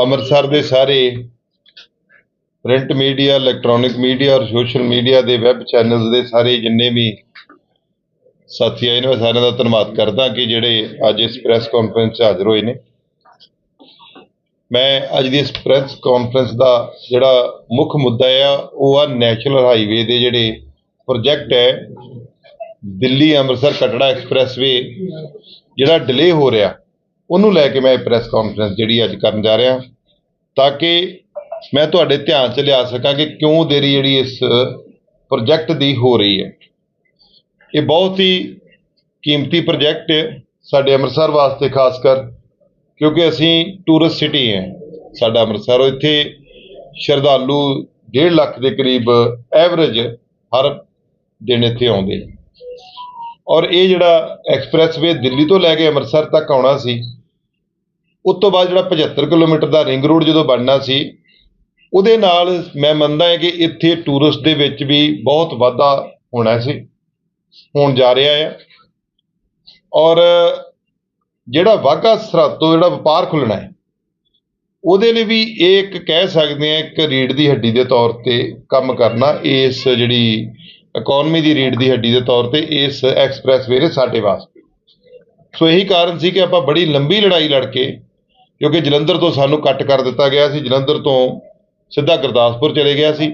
ਅੰਮ੍ਰਿਤਸਰ ਦੇ ਸਾਰੇ print media, electronic media ਔਰ ਸੋਸ਼ਲ ਮੀਡੀਆ ਦੇ ਵੈਬ ਚੈਨਲਸ ਦੇ ਸਾਰੇ ਜਿੰਨੇ ਵੀ ਸਾਥੀ ਆਏ ਨੇ, ਮੈਂ ਸਾਰਿਆਂ ਦਾ ਧੰਨਵਾਦ ਕਰਦਾ ਕਿ ਜਿਹੜੇ ਅੱਜ ਇਸ ਪ੍ਰੈਸ ਕਾਨਫਰੰਸ 'ਚ ਹਾਜ਼ਰ ਹੋਏ ਨੇ। ਮੈਂ ਅੱਜ ਦੀ ਇਸ ਪ੍ਰੈਸ ਕਾਨਫਰੰਸ ਦਾ ਜਿਹੜਾ ਮੁੱਖ ਮੁੱਦਾ ਆ, ਉਹ ਆ ਨੈਸ਼ਨਲ ਹਾਈਵੇ ਦੇ ਜਿਹੜੇ ਪ੍ਰੋਜੈਕਟ ਹੈ, ਦਿੱਲੀ ਅੰਮ੍ਰਿਤਸਰ ਕਟੜਾ ਐਕਸਪ੍ਰੈਸਵੇ, ਜਿਹੜਾ ਡਿਲੇ ਹੋ ਰਿਹਾ। ਉਹਨੂੰ ਲੈ ਕੇ ਮੈਂ ਇਹ ਪ੍ਰੈਸ ਕਾਨਫਰੰਸ ਜਿਹੜੀ ਅੱਜ ਕਰਨ ਜਾ ਰਿਹਾ, ਤਾਂ ਕਿ ਮੈਂ ਤੁਹਾਡੇ ਧਿਆਨ 'ਚ ਲਿਆ ਸਕਾਂ ਕਿ ਕਿਉਂ ਦੇਰੀ ਜਿਹੜੀ ਇਸ ਪ੍ਰੋਜੈਕਟ ਦੀ ਹੋ ਰਹੀ ਹੈ। ਇਹ ਬਹੁਤ ਹੀ ਕੀਮਤੀ ਪ੍ਰੋਜੈਕਟ ਹੈ ਸਾਡੇ ਅੰਮ੍ਰਿਤਸਰ ਵਾਸਤੇ ਖਾਸ ਕਰ, ਕਿਉਂਕਿ ਅਸੀਂ ਟੂਰਿਸਟ ਸਿਟੀ ਹੈ। ਸਾਡਾ ਅੰਮ੍ਰਿਤਸਰ ਇੱਥੇ ਸ਼ਰਧਾਲੂ 1.5 ਲੱਖ ਦੇ ਕਰੀਬ ਐਵਰੇਜ ਹਰ ਦਿਨ ਇੱਥੇ ਆਉਂਦੇ ਔਰ ਇਹ ਜਿਹੜਾ ਐਕਸਪ੍ਰੈਸਵੇ ਦਿੱਲੀ ਤੋਂ ਲੈ ਕੇ ਅੰਮ੍ਰਿਤਸਰ ਤੱਕ ਆਉਣਾ ਸੀ ਉਹ ਤੋਂ ਬਾਅਦ ਜਿਹੜਾ 75 ਕਿਲੋਮੀਟਰ ਦਾ ਰਿੰਗ ਰੋਡ ਜਦੋਂ ਬਣਨਾ ਸੀ, ਉਹਦੇ ਨਾਲ ਮੈਂ ਮੰਨਦਾ ਹਾਂ ਕਿ ਇੱਥੇ ਟੂਰਿਸਟ ਦੇ ਵਿੱਚ ਵੀ ਬਹੁਤ ਵਾਧਾ ਹੋਣਾ ਸੀ, ਹੋਣ ਜਾ ਰਿਹਾ ਹੈ। ਔਰ ਜਿਹੜਾ ਵਾਹਗਾ ਸਰਹੱਦ ਤੋਂ ਜਿਹੜਾ ਵਪਾਰ ਖੁੱਲਣਾ ਹੈ, ਉਹਦੇ ਲਈ ਵੀ ਇਹ ਇੱਕ ਕਹਿ ਸਕਦੇ ਆ ਇੱਕ ਰੀੜ ਦੀ ਹੱਡੀ ਦੇ ਤੌਰ ਤੇ ਕੰਮ ਕਰਨਾ, ਇਸ ਜਿਹੜੀ ਇਕਨੋਮੀ ਦੀ ਰੀੜ ਦੀ ਹੱਡੀ ਦੇ ਤੌਰ ਤੇ ਇਸ ਐਕਸਪ੍ਰੈਸਵੇ ਨੇ ਸਾਡੇ ਵਾਸਤੇ। ਸੋ ਇਹੀ ਕਾਰਨ ਸੀ ਕਿ ਆਪਾਂ ਬੜੀ ਲੰਬੀ ਲੜਾਈ ਲੜ ਕੇ ਕਿਉਂਕਿ ਜਲੰਧਰ ਤੋਂ ਸਾਨੂੰ ਕੱਟ ਕਰ ਦਿੱਤਾ ਗਿਆ ਸੀ ਜਲੰਧਰ ਤੋਂ ਸਿੱਧਾ ਗੁਰਦਾਸਪੁਰ ਚਲੇ ਗਿਆ ਸੀ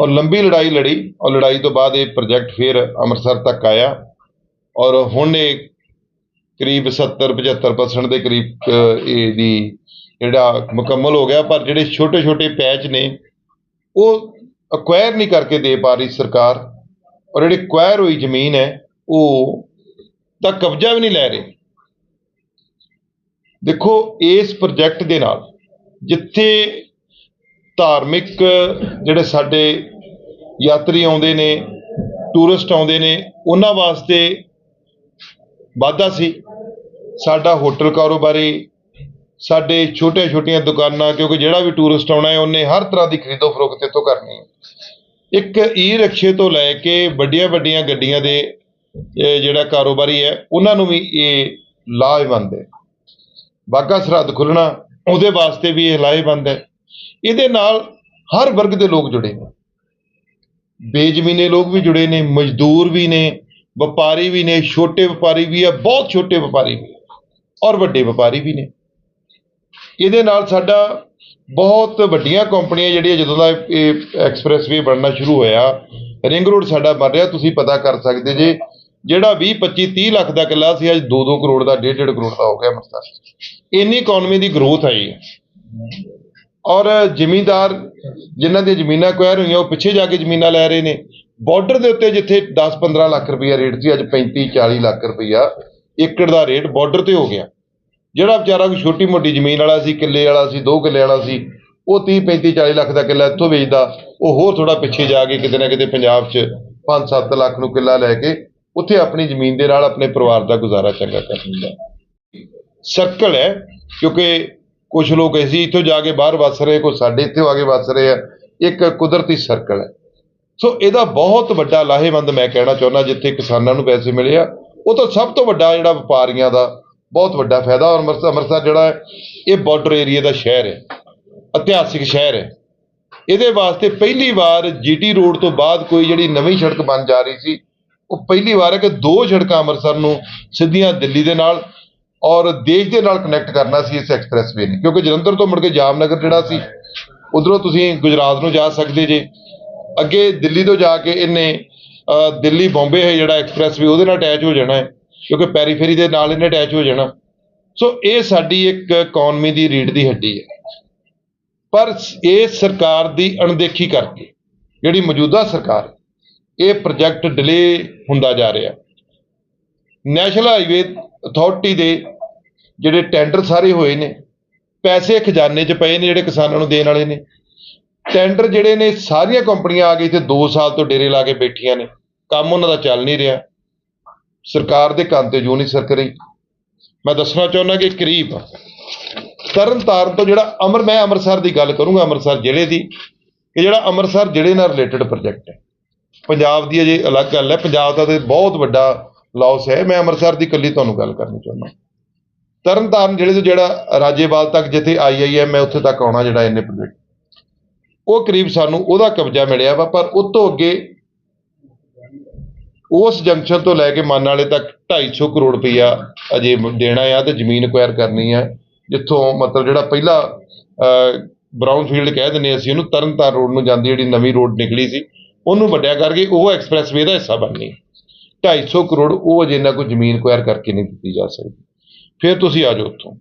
ਔਰ ਲੰਬੀ ਲੜਾਈ ਲੜੀ ਔਰ ਲੜਾਈ ਤੋਂ ਬਾਅਦ ਇਹ ਪ੍ਰੋਜੈਕਟ ਫਿਰ ਅੰਮ੍ਰਿਤਸਰ ਤੱਕ ਆਇਆ ਔਰ ਹੁਣ ਇਹ ਕਰੀਬ 70 75% ਦੇ ਕਰੀਬ ਅਹ, ਇਹਦੀ ਜਿਹੜਾ ਮੁਕੰਮਲ ਹੋ ਗਿਆ ਪਰ ਜਿਹੜੇ ਛੋਟੇ ਛੋਟੇ ਪੈਚ ਨੇ ਉਹ ਅਕਵਾਇਰ ਨਹੀਂ ਕਰਕੇ ਦੇ ਪਾ ਰਹੀ ਸਰਕਾਰ ਔਰ ਜਿਹੜੀ ਅਕਵਾਇਰ ਹੋਈ ਜ਼ਮੀਨ ਹੈ ਉਹ ਤਾਂ ਕਬਜ਼ਾ ਵੀ ਨਹੀਂ ਲੈ ਰਹੇ। ਦੇਖੋ, ਇਸ ਪ੍ਰੋਜੈਕਟ ਦੇ ਨਾਲ ਜਿੱਥੇ ਧਾਰਮਿਕ ਜਿਹੜੇ ਸਾਡੇ ਯਾਤਰੀ ਆਉਂਦੇ ਨੇ ਟੂਰਿਸਟ ਆਉਂਦੇ ਨੇ, ਉਹਨਾਂ ਵਾਸਤੇ ਵਾਧਾ ਸੀ। ਸਾਡਾ ਹੋਟਲ ਕਾਰੋਬਾਰੀ, ਸਾਡੇ ਛੋਟੇ ਛੋਟੀਆਂ ਦੁਕਾਨਾਂ, ਕਿਉਂਕਿ ਜਿਹੜਾ ਵੀ ਟੂਰਿਸਟ ਆਉਣਾ ਹੈ, ਉਹਨੇ ਹਰ ਤਰ੍ਹਾਂ ਦੀ ਖਰੀਦੋ ਫਰੋਖਤ ਇੱਥੋਂ ਕਰਨੀ ਹੈ। ਇੱਕ ਈ ਰਿਕਸ਼ੇ ਤੋਂ ਲੈ ਕੇ ਵੱਡੀਆਂ ਵੱਡੀਆਂ ਗੱਡੀਆਂ ਦੇ ਜਿਹੜਾ ਕਾਰੋਬਾਰੀ ਹੈ, ਉਹਨਾਂ ਨੂੰ ਵੀ ਇਹ ਲਾਹੇਵੰਦ ਹੈ। ਬਾਗਾ ਸਰਹੱਦ ਖੁੱਲਣਾ ਉਹਦੇ ਵਾਸਤੇ ਵੀ ਇਹ ਲਾਹੇਵੰਦ ਹੈ। ਇਹਦੇ ਨਾਲ ਹਰ ਵਰਗ ਦੇ ਲੋਕ ਜੁੜੇ ਨੇ। ਬੇਜ਼ਮੀਨੇ ਲੋਕ ਵੀ ਜੁੜੇ ਨੇ, ਮਜ਼ਦੂਰ ਵੀ ਨੇ, ਵਪਾਰੀ ਵੀ ਨੇ, ਛੋਟੇ ਵਪਾਰੀ ਵੀ ਆ ਬਹੁਤ ਛੋਟੇ ਵਪਾਰੀ ਵੀ ਔਰ ਵੱਡੇ ਵਪਾਰੀ ਵੀ ਨੇ। ਇਹਦੇ ਨਾਲ ਸਾਡਾ ਬਹੁਤ ਵੱਡੀਆਂ ਕੰਪਨੀਆਂ ਜਿਹੜੀਆਂ ਜਦੋਂ ਦਾ ਇਹ ਐਕਸਪ੍ਰੈਸਵੇ ਬਣਨਾ ਸ਼ੁਰੂ ਹੋਇਆ, ਰਿੰਗ ਰੋਡ ਸਾਡਾ ਬਣ ਰਿਹਾ, ਤੁਸੀਂ ਪਤਾ ਕਰ ਸਕਦੇ ਜੇ ਜਿਹੜਾ 20 25 30 ਲੱਖ ਦਾ ਕਿੱਲਾ ਸੀ, ਅੱਜ 2-2 ਕਰੋੜ ਦਾ 1.5 ਕਰੋੜ ਦਾ ਹੋ ਗਿਆ ਅੰਮ੍ਰਿਤਸਰ। ਇੰਨੀ ਇਕਨੋਮੀ ਦੀ ਗਰੋਥ ਆਈ ਹੈ। ਔਰ ਜ਼ਿਮੀਂਦਾਰ ਜਿਨ੍ਹਾਂ ਦੀਆਂ ਜ਼ਮੀਨਾਂ ਕੁਐਰ ਹੋਈਆਂ, ਉਹ ਪਿੱਛੇ ਜਾ ਕੇ ਜ਼ਮੀਨਾਂ ਲੈ ਰਹੇ ਨੇ। ਬਾਰਡਰ ਦੇ ਉੱਤੇ ਜਿੱਥੇ 10-15 ਲੱਖ ਰੁਪਈਆ ਰੇਟ ਸੀ, ਅੱਜ 35-40 ਲੱਖ ਰੁਪਈਆ ਏਕੜ ਦਾ ਰੇਟ ਬਾਰਡਰ ਤੇ ਹੋ ਗਿਆ। ਜਿਹੜਾ ਵਿਚਾਰਾ ਕੋਈ ਛੋਟੀ ਮੋਟੀ ਜ਼ਮੀਨ ਵਾਲਾ ਸੀ, ਕਿੱਲੇ ਵਾਲਾ ਸੀ, ਦੋ ਕਿੱਲੇ ਵਾਲਾ ਸੀ, ਉਹ 30 35 40 ਲੱਖ ਦਾ ਕਿੱਲਾ ਇੱਥੋਂ ਵੇਚਦਾ। ਉਹ ਹੋਰ ਥੋੜਾ ਪਿੱਛੇ ਜਾ ਕੇ ਕਿਤੇ ਨਾ ਕਿਤੇ ਪੰਜਾਬ 'ਚ 5-7 ਲੱਖ ਨੂੰ ਕਿੱਲਾ ਲੈ ਕੇ ਉੱਥੇ ਆਪਣੀ ਜ਼ਮੀਨ ਦੇ ਨਾਲ ਆਪਣੇ ਪਰਿਵਾਰ ਦਾ ਗੁਜ਼ਾਰਾ ਚੰਗਾ ਕਰ ਲੈਂਦਾ ਸਰਕਲ ਹੈ, ਕਿਉਂਕਿ ਕੁਝ ਲੋਕ ਐਸੀ ਇੱਥੋਂ ਜਾ ਕੇ ਬਾਹਰ ਵੱਸ ਰਹੇ ਕੁਝ ਸਾਡੇ ਇੱਥੇ ਆ ਕੇ ਵੱਸ ਰਹੇ ਆ, ਇੱਕ ਕੁਦਰਤੀ ਸਰਕਲ ਹੈ। ਸੋ ਇਹਦਾ ਬਹੁਤ ਵੱਡਾ ਲਾਹੇਵੰਦ ਮੈਂ ਕਹਿਣਾ ਚਾਹੁੰਦਾ, ਜਿੱਥੇ ਕਿਸਾਨਾਂ ਨੂੰ ਪੈਸੇ ਮਿਲੇ ਆ, ਉਹ ਤਾਂ ਸਭ ਤੋਂ ਵੱਡਾ ਜਿਹੜਾ ਵਪਾਰੀਆਂ ਦਾ ਬਹੁਤ ਵੱਡਾ ਫਾਇਦਾ, ਔਰ ਅੰਮ੍ਰਿਤਸਰ ਅੰਮ੍ਰਿਤਸਰ ਜਿਹੜਾ ਹੈ, ਇਹ ਬਾਰਡਰ ਏਰੀਆ ਦਾ ਸ਼ਹਿਰ ਹੈ, ਇਤਿਹਾਸਿਕ ਸ਼ਹਿਰ ਹੈ। ਇਹਦੇ ਵਾਸਤੇ ਪਹਿਲੀ ਵਾਰ ਜੀਟੀ ਰੋਡ ਤੋਂ ਬਾਅਦ ਕੋਈ ਜਿਹੜੀ ਨਵੀਂ ਸੜਕ ਬਣ ਜਾ ਰਹੀ ਸੀ ਉਹ ਪਹਿਲੀ ਵਾਰ ਹੈ ਕਿ ਦੋ ਸੜਕਾਂ ਅੰਮ੍ਰਿਤਸਰ ਨੂੰ ਸਿੱਧੀਆਂ ਦਿੱਲੀ ਦੇ ਨਾਲ ਔਰ ਦੇਸ਼ ਦੇ ਨਾਲ ਕਨੈਕਟ ਕਰਨਾ ਸੀ ਇਸ ਐਕਸਪ੍ਰੈਸਵੇ ਨੇ। ਕਿਉਂਕਿ ਜਲੰਧਰ ਤੋਂ ਮੁੜ ਕੇ ਜਾਮਨਗਰ ਜਿਹੜਾ ਸੀ, ਉਧਰੋਂ ਤੁਸੀਂ ਗੁਜਰਾਤ ਨੂੰ ਜਾ ਸਕਦੇ ਜੇ। ਅੱਗੇ ਦਿੱਲੀ ਤੋਂ ਜਾ ਕੇ ਇਹਨੇ ਦਿੱਲੀ ਬੰਬੇ ਹੈ ਜਿਹੜਾ ਐਕਸਪ੍ਰੈਸਵੇ ਉਹਦੇ ਨਾਲ ਅਟੈਚ ਹੋ ਜਾਣਾ ਹੈ, ਕਿਉਂਕਿ ਪੈਰੀਫੇਰੀ ਦੇ ਨਾਲ ਇਹਨੇ ਅਟੈਚ ਹੋ ਜਾਣਾ। ਸੋ ਇਹ ਸਾਡੀ ਇੱਕ ਇਕਨੋਮੀ ਦੀ ਰੀੜ ਦੀ ਹੱਡੀ ਹੈ। ਪਰ ਇਹ ਸਰਕਾਰ ਦੀ ਅਣਦੇਖੀ ਕਰਕੇ ਜਿਹੜੀ ਮੌਜੂਦਾ ਸਰਕਾਰ ਇਹ ਪ੍ਰੋਜੈਕਟ ਡਿਲੇ ਹੁੰਦਾ ਜਾ ਰਿਹਾ। ਨੈਸ਼ਨਲ ਹਾਈਵੇ ਅਥਾਰਟੀ ਦੇ ਜਿਹੜੇ ਟੈਂਡਰ ਸਾਰੇ ਹੋਏ ਨੇ, ਪੈਸੇ ਖਜ਼ਾਨੇ 'ਚ ਪਏ ਨੇ ਜਿਹੜੇ ਕਿਸਾਨਾਂ ਨੂੰ ਦੇਣ ਵਾਲੇ ਨੇ। ਟੈਂਡਰ ਜਿਹੜੇ ਨੇ, ਸਾਰੀਆਂ ਕੰਪਨੀਆਂ ਆ ਕੇ ਇੱਥੇ 2 ਸਾਲ ਤੋਂ ਡੇਰੇ ਲਾ ਕੇ ਬੈਠੀਆਂ ਨੇ। ਕੰਮ ਉਹਨਾਂ ਦਾ ਚੱਲ ਨਹੀਂ ਰਿਹਾ। ਸਰਕਾਰ ਦੇ ਕੰਨ ਤੇ ਜੂ ਨਹੀਂ ਸਰਕ ਰਹੀ। ਮੈਂ ਦੱਸਣਾ ਚਾਹੁੰਦਾ ਕਿ ਕਰੀਬ ਤਰਨ ਤਾਰਨ ਤੋਂ ਜਿਹੜਾ ਅਮਰ, ਮੈਂ ਅੰਮ੍ਰਿਤਸਰ ਦੀ ਗੱਲ ਕਰੂੰਗਾ, ਅੰਮ੍ਰਿਤਸਰ ਜ਼ਿਲ੍ਹੇ ਦੀ ਕਿ ਜਿਹੜਾ ਅੰਮ੍ਰਿਤਸਰ ਜ਼ਿਲ੍ਹੇ ਨਾਲ ਰਿਲੇਟਡ ਪ੍ਰੋਜੈਕਟ ਹੈ। ਪੰਜਾਬ ਦੀ ਅਜੇ ਅਲੱਗ ਗੱਲ ਹੈ। ਪੰਜਾਬ ਦਾ ਤੇ ਬਹੁਤ ਵੱਡਾ ਲਾਸ ਹੈ। ਮੈਂ ਅੰਮ੍ਰਿਤਸਰ ਦੀ ਇਕੱਲੀ ਤੁਹਾਨੂੰ ਗੱਲ ਕਰਨੀ ਚਾਹੁੰਦਾ ਤਰਨਤਾਰਨ ਜਿਹੜੇ ਤੋਂ ਜਿਹੜਾ ਰਾਜੇਵਾਲ ਤੱਕ ਜਿੱਥੇ ਆਈਆਈਐਮ ਹੈ, ਉੱਥੇ ਤੱਕ ਆਉਣਾ ਜਿਹੜਾ ਇਹਨੇ ਪ੍ਰੋਜੈਕਟ ਉਹ ਕਰੀਬ ਸਾਨੂੰ ਉਹਦਾ ਕਬਜ਼ਾ ਮਿਲਿਆ ਵਾ, ਪਰ ਉਸ ਤੋਂ ਅੱਗੇ ਉਸ ਜੰਕਸ਼ਨ ਤੋਂ ਲੈ ਕੇ ਮਾਨ ਵਾਲੇ ਤੱਕ 250 ਕਰੋੜ ਰੁਪਈਆ ਅਜੇ ਦੇਣਾ ਆ ਤੇ ਜ਼ਮੀਨ ਅਕਵਾਇਰ ਕਰਨੀ ਆ, ਜਿੱਥੋਂ ਮਤਲਬ ਜਿਹੜਾ ਪਹਿਲਾ ਬਰਾਊਨ ਫੀਲਡ ਕਹਿ ਦਿੰਦੇ ਅਸੀਂ ਉਹਨੂੰ, ਤਰਨਤਾਰਨ ਰੋਡ ਨੂੰ ਜਾਂਦੀ ਜਿਹੜੀ ਨਵੀਂ ਰੋਡ ਨਿਕਲੀ ਸੀ। ਉਹਨੂੰ ਵੱਡਿਆ ਕਰਕੇ ਉਹ ਐਕਸਪ੍ਰੈਸਵੇ ਦਾ ਹਿੱਸਾ ਬਣਨੀ 250 ਕਰੋੜ ਉਹ ਅਜੇ ਇਹਨਾਂ ਕੋਈ ਜ਼ਮੀਨ ਅਕਵਾਇਰ ਕਰਕੇ ਨਹੀਂ ਦਿੱਤੀ ਜਾ ਸਕਦੀ। ਫਿਰ ਤੁਸੀਂ ਆ ਜਾਓ ਉੱਥੋਂ।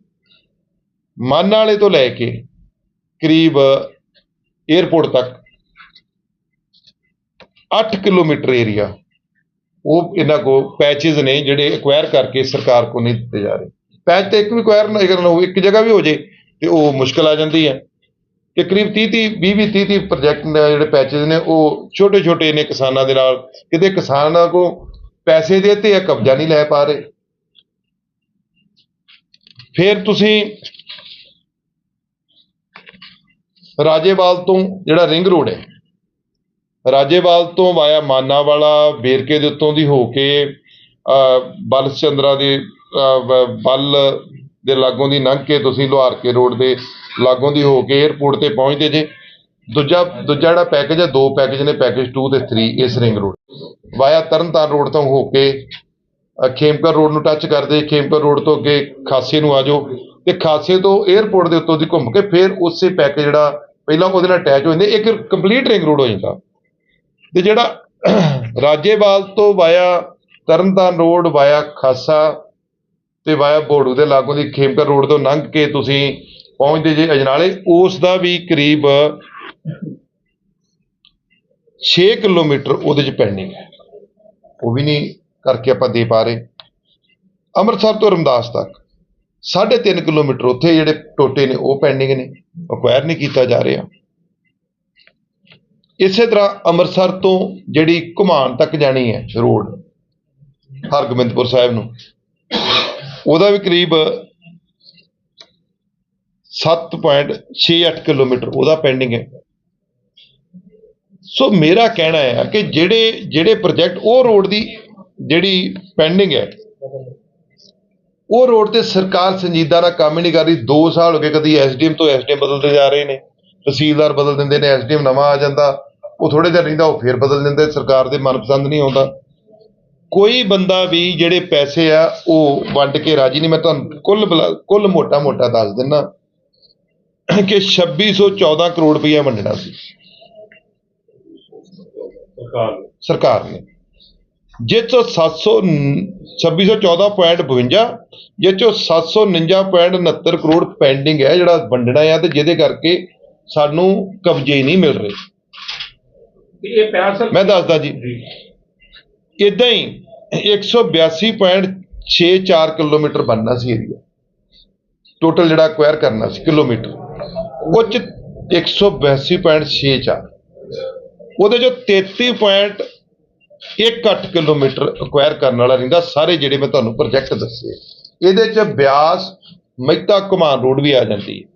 ਮਾਨ ਵਾਲੇ ਤੋਂ ਲੈ ਕੇ ਕਰੀਬ 에ਅਰਪੋਰਟ ਤੱਕ 8 ਕਿਲੋਮੀਟਰ ਏਰੀਆ ਉਹ ਇਹਨਾਂ ਕੋ ਪੈਚਸ ਨੇ ਜਿਹੜੇ ਐਕਵਾਇਰ ਕਰਕੇ ਸਰਕਾਰ ਕੋ ਨਹੀਂ ਦਿੱਤੇ ਜਾ ਰਹੇ। ਪੈਚ ਤੇ ਇੱਕ ਵੀ ਐਕਵਾਇਰ ਨਾ ਕਰਨਾ ਹੋਵੇ, ਇੱਕ ਜਗ੍ਹਾ ਵੀ ਹੋ ਜੇ ਤੇ ਉਹ ਮੁਸ਼ਕਲ ਆ ਜਾਂਦੀ ਹੈ। ਕਿ ਕਰੀਬ 30 30 20 20 30 30 ਪ੍ਰੋਜੈਕਟ ਜਿਹੜੇ ਪੈਚਸ ਨੇ ਉਹ ਛੋਟੇ ਛੋਟੇ ਨੇ ਕਿਸਾਨਾਂ ਦੇ ਨਾਲ। ਕਿਤੇ ਕਿਸਾਨਾਂ ਕੋ ਪੈਸੇ ਦੇ ਤੇ ਕਬਜ਼ਾ ਨਹੀਂ ਲੈ ਪਾ ਰਹੇ। ਫਿਰ ਤੁਸੀਂ ਰਾਜੇਵਾਲ ਤੋਂ ਜਿਹੜਾ ਰਿੰਗ ਰੋਡ ਹੈ ਰਾਜੇਵਾਲ ਤੋਂ ਵਾਇਆ ਮਾਨਾਵਾਲਾ ਵੇਰਕੇ ਦੇ ਉੱਤੋਂ ਦੀ ਹੋ ਕੇ ਅਹ, ਬਲ ਚੰਦਰਾ ਦੇ ਅਹ, ਬਲ ਦੇ ਲਾਗੋਂ ਦੀ ਲੰਘ ਕੇ ਤੁਸੀਂ ਲੋਹਾਰ ਕੇ ਰੋਡ ਦੇ ਲਾਗੋਂ ਦੀ ਹੋ ਕੇ ਏਅਰਪੋਰਟ ਤੇ ਪਹੁੰਚਦੇ ਜੇ। ਦੂਜਾ ਦੂਜਾ ਜਿਹੜਾ ਪੈਕੇਜ ਹੈ, ਦੋ ਪੈਕੇਜ ਨੇ ਪੈਕੇਜ 2 ਤੇ 3 ਇਸ ring road via Tarn Taran road ਤੋਂ ਹੋ ਕੇ ਖੇਮਕਰ ਰੋਡ ਨੂੰ ਟੱਚ ਕਰਦੇ, ਖੇਮਕਰ ਰੋਡ ਤੋਂ ਅੱਗੇ ਖਾਸੇ ਨੂੰ ਆ ਜਾਓ ਤੇ ਖਾਸੇ ਤੋਂ 에ਅਰਪੋਰਟ ਦੇ ਉੱਤੋਂ ਦੀ ਘੁੰਮ ਕੇ ਫਿਰ ਉਸੇ ਪੈਕੇਜ ਜਿਹੜਾ ਪਹਿਲਾਂ ਉਹਦੇ ਨਾਲ ਅਟੈਚ ਹੋ ਜਾਂਦੇ, ਇੱਕ ਕੰਪਲੀਟ ਰਿੰਗ ਰੋਡ ਹੋ ਜਾਂਦਾ। ਤੇ ਜਿਹੜਾ ਰਾਜੇਵਾਲ ਤੋਂ ਵਾਇਆ ਤਰਨਤਾਰਨ ਰੋਡ ਵਾਇਆ ਖਾਸਾ ਤੇ ਵਾਇਆ ਬੋੜੂ ਦੇ ਲਾਗੋਂ ਦੀ ਖੇਮਕਰ ਰੋਡ ਤੋਂ ਲੰਘ ਕੇ ਤੁਸੀਂ ਪਹੁੰਚਦੇ ਜੇ ਅਜਨਾਲੇ, ਉਸ ਦਾ ਵੀ ਕਰੀਬ 6 ਕਿਲੋਮੀਟਰ ਉਹਦੇ ਚ ਪੈਂਡਿੰਗ ਹੈ। ਉਹ ਵੀ ਨਹੀਂ ਕਰਕੇ ਆਪਾਂ ਦੇ ਪਾ ਰਹੇ। ਅੰਮ੍ਰਿਤਸਰ ਤੋਂ ਰਮਦਾਸ ਤੱਕ। 3.5 ਕਿਲੋਮੀਟਰ ਉੱਥੇ ਜਿਹੜੇ ਟੋਟੇ ਨੇ, ਉਹ ਪੈਂਡਿੰਗ ਨੇ। ਅਕਵਾਇਰ ਨਹੀਂ ਕੀਤਾ ਜਾ ਰਿਹਾ। ਇਸੇ ਤਰ੍ਹਾਂ ਅੰਮ੍ਰਿਤਸਰ ਤੋਂ ਜਿਹੜੀ ਘੁਮਾਣ ਤੱਕ ਜਾਣੀ ਹੈ, ਰੋਡ, ਹਰਗੋਬਿੰਦਪੁਰ ਸਾਹਿਬ ਨੂੰ, ਉਹਦਾ ਵੀ ਕਰੀਬ 7.68 ਕਿਲੋਮੀਟਰ, ਉਹਦਾ ਪੈਂਡਿੰਗ ਹੈ। ਸੋ ਮੇਰਾ ਕਹਿਣਾ ਹੈ ਕਿ ਜਿਹੜੇ ਜਿਹੜੇ ਪ੍ਰੋਜੈਕਟ ਉਹ ਰੋਡ ਦੀ ਜਿਹੜੀ ਪੈਂਡਿੰਗ ਹੈ, ਉਹ ਰੋਡ ਤੇ ਸਰਕਾਰ ਸੰਜੀਦਾ ਨਾਲ ਕੰਮ ਹੀ ਨਹੀਂ ਕਰ ਰਹੀ। 2 ਸਾਲ ਹੋ ਗਏ ਕਦੀ ਐਸਡੀਐਮ ਤੋਂ ਐਸਡੀਐਮ ਬਦਲਦੇ ਜਾ ਰਹੇ ਨੇ। ਤਹਿਸੀਲਦਾਰ ਬਦਲ ਦਿੰਦੇ ਨੇ ਐਸਡੀਐਮ ਨਵਾਂ ਆ ਜਾਂਦਾ। ਉਹ ਥੋੜੇ ਜਿਹਾ ਰਹਿੰਦਾ, ਉਹ ਫੇਰ ਬਦਲ ਦਿੰਦੇ। ਸਰਕਾਰ ਦੇ ਮਨਪਸੰਦ ਨਹੀਂ ਆਉਂਦਾ। ਕੋਈ ਬੰਦਾ ਵੀ ਜਿਹੜੇ ਪੈਸੇ ਆ, ਉਹ ਵੰਡ ਕੇ ਰਾਜੀ ਨਹੀਂ। ਮੈਂ ਤੁਹਾਨੂੰ ਕੁੱਲ ਕੁੱਲ ਮੋਟਾ ਮੋਟਾ ਦੱਸ ਦਿੰਦਾ ਕਿ 2614 ਕਰੋੜ ਰੁਪਈਆ ਵੰਡਣਾ ਸੀ। ਸਰਕਾਰ ਨੇ। ਜਿਸ ਚੋਂ 700 2614.52 ਜਿਸ ਚੋਂ 749.69 ਕਰੋੜ ਪੈਂਡਿੰਗ ਹੈ ਜਿਹੜਾ ਵੰਡਣਾ ਆ ਤੇ ਜਿਹਦੇ ਕਰਕੇ ਸਾਨੂੰ ਕਬਜ਼ੇ ਹੀ ਨਹੀਂ ਮਿਲ ਰਹੇ। ਤੇ ਇਹ ਪੈਸਾ ਮੈਂ ਦੱਸਦਾ ਜੀ। ਇਦਾਂ ਹੀ 182.64 ਕਿਲੋਮੀਟਰ ਬਣਨਾ ਸੀ ਏਰੀਆ ਟੋਟਲ ਜਿਹੜਾ ਅਕਵਾਇਰ ਕਰਨਾ ਸੀ ਕਿਲੋਮੀਟਰ। ਉਹ ਚ 182.64 ਉਹਦੇ ਚੋਂ 33.18 ਕਿਲੋਮੀਟਰ ਅਕਵਾਇਰ ਕਰਨ ਵਾਲਾ ਰਹਿੰਦਾ, ਸਾਰੇ ਜਿਹੜੇ ਮੈਂ ਤੁਹਾਨੂੰ ਪ੍ਰੋਜੈਕਟ ਦੱਸੇ। ਇਹਦੇ ਚ ਬਿਆਸ, ਮਹਿਤਾ ਘੁਮਾਨ ਰੋਡ ਵੀ ਆ ਜਾਂਦੀ ਹੈ।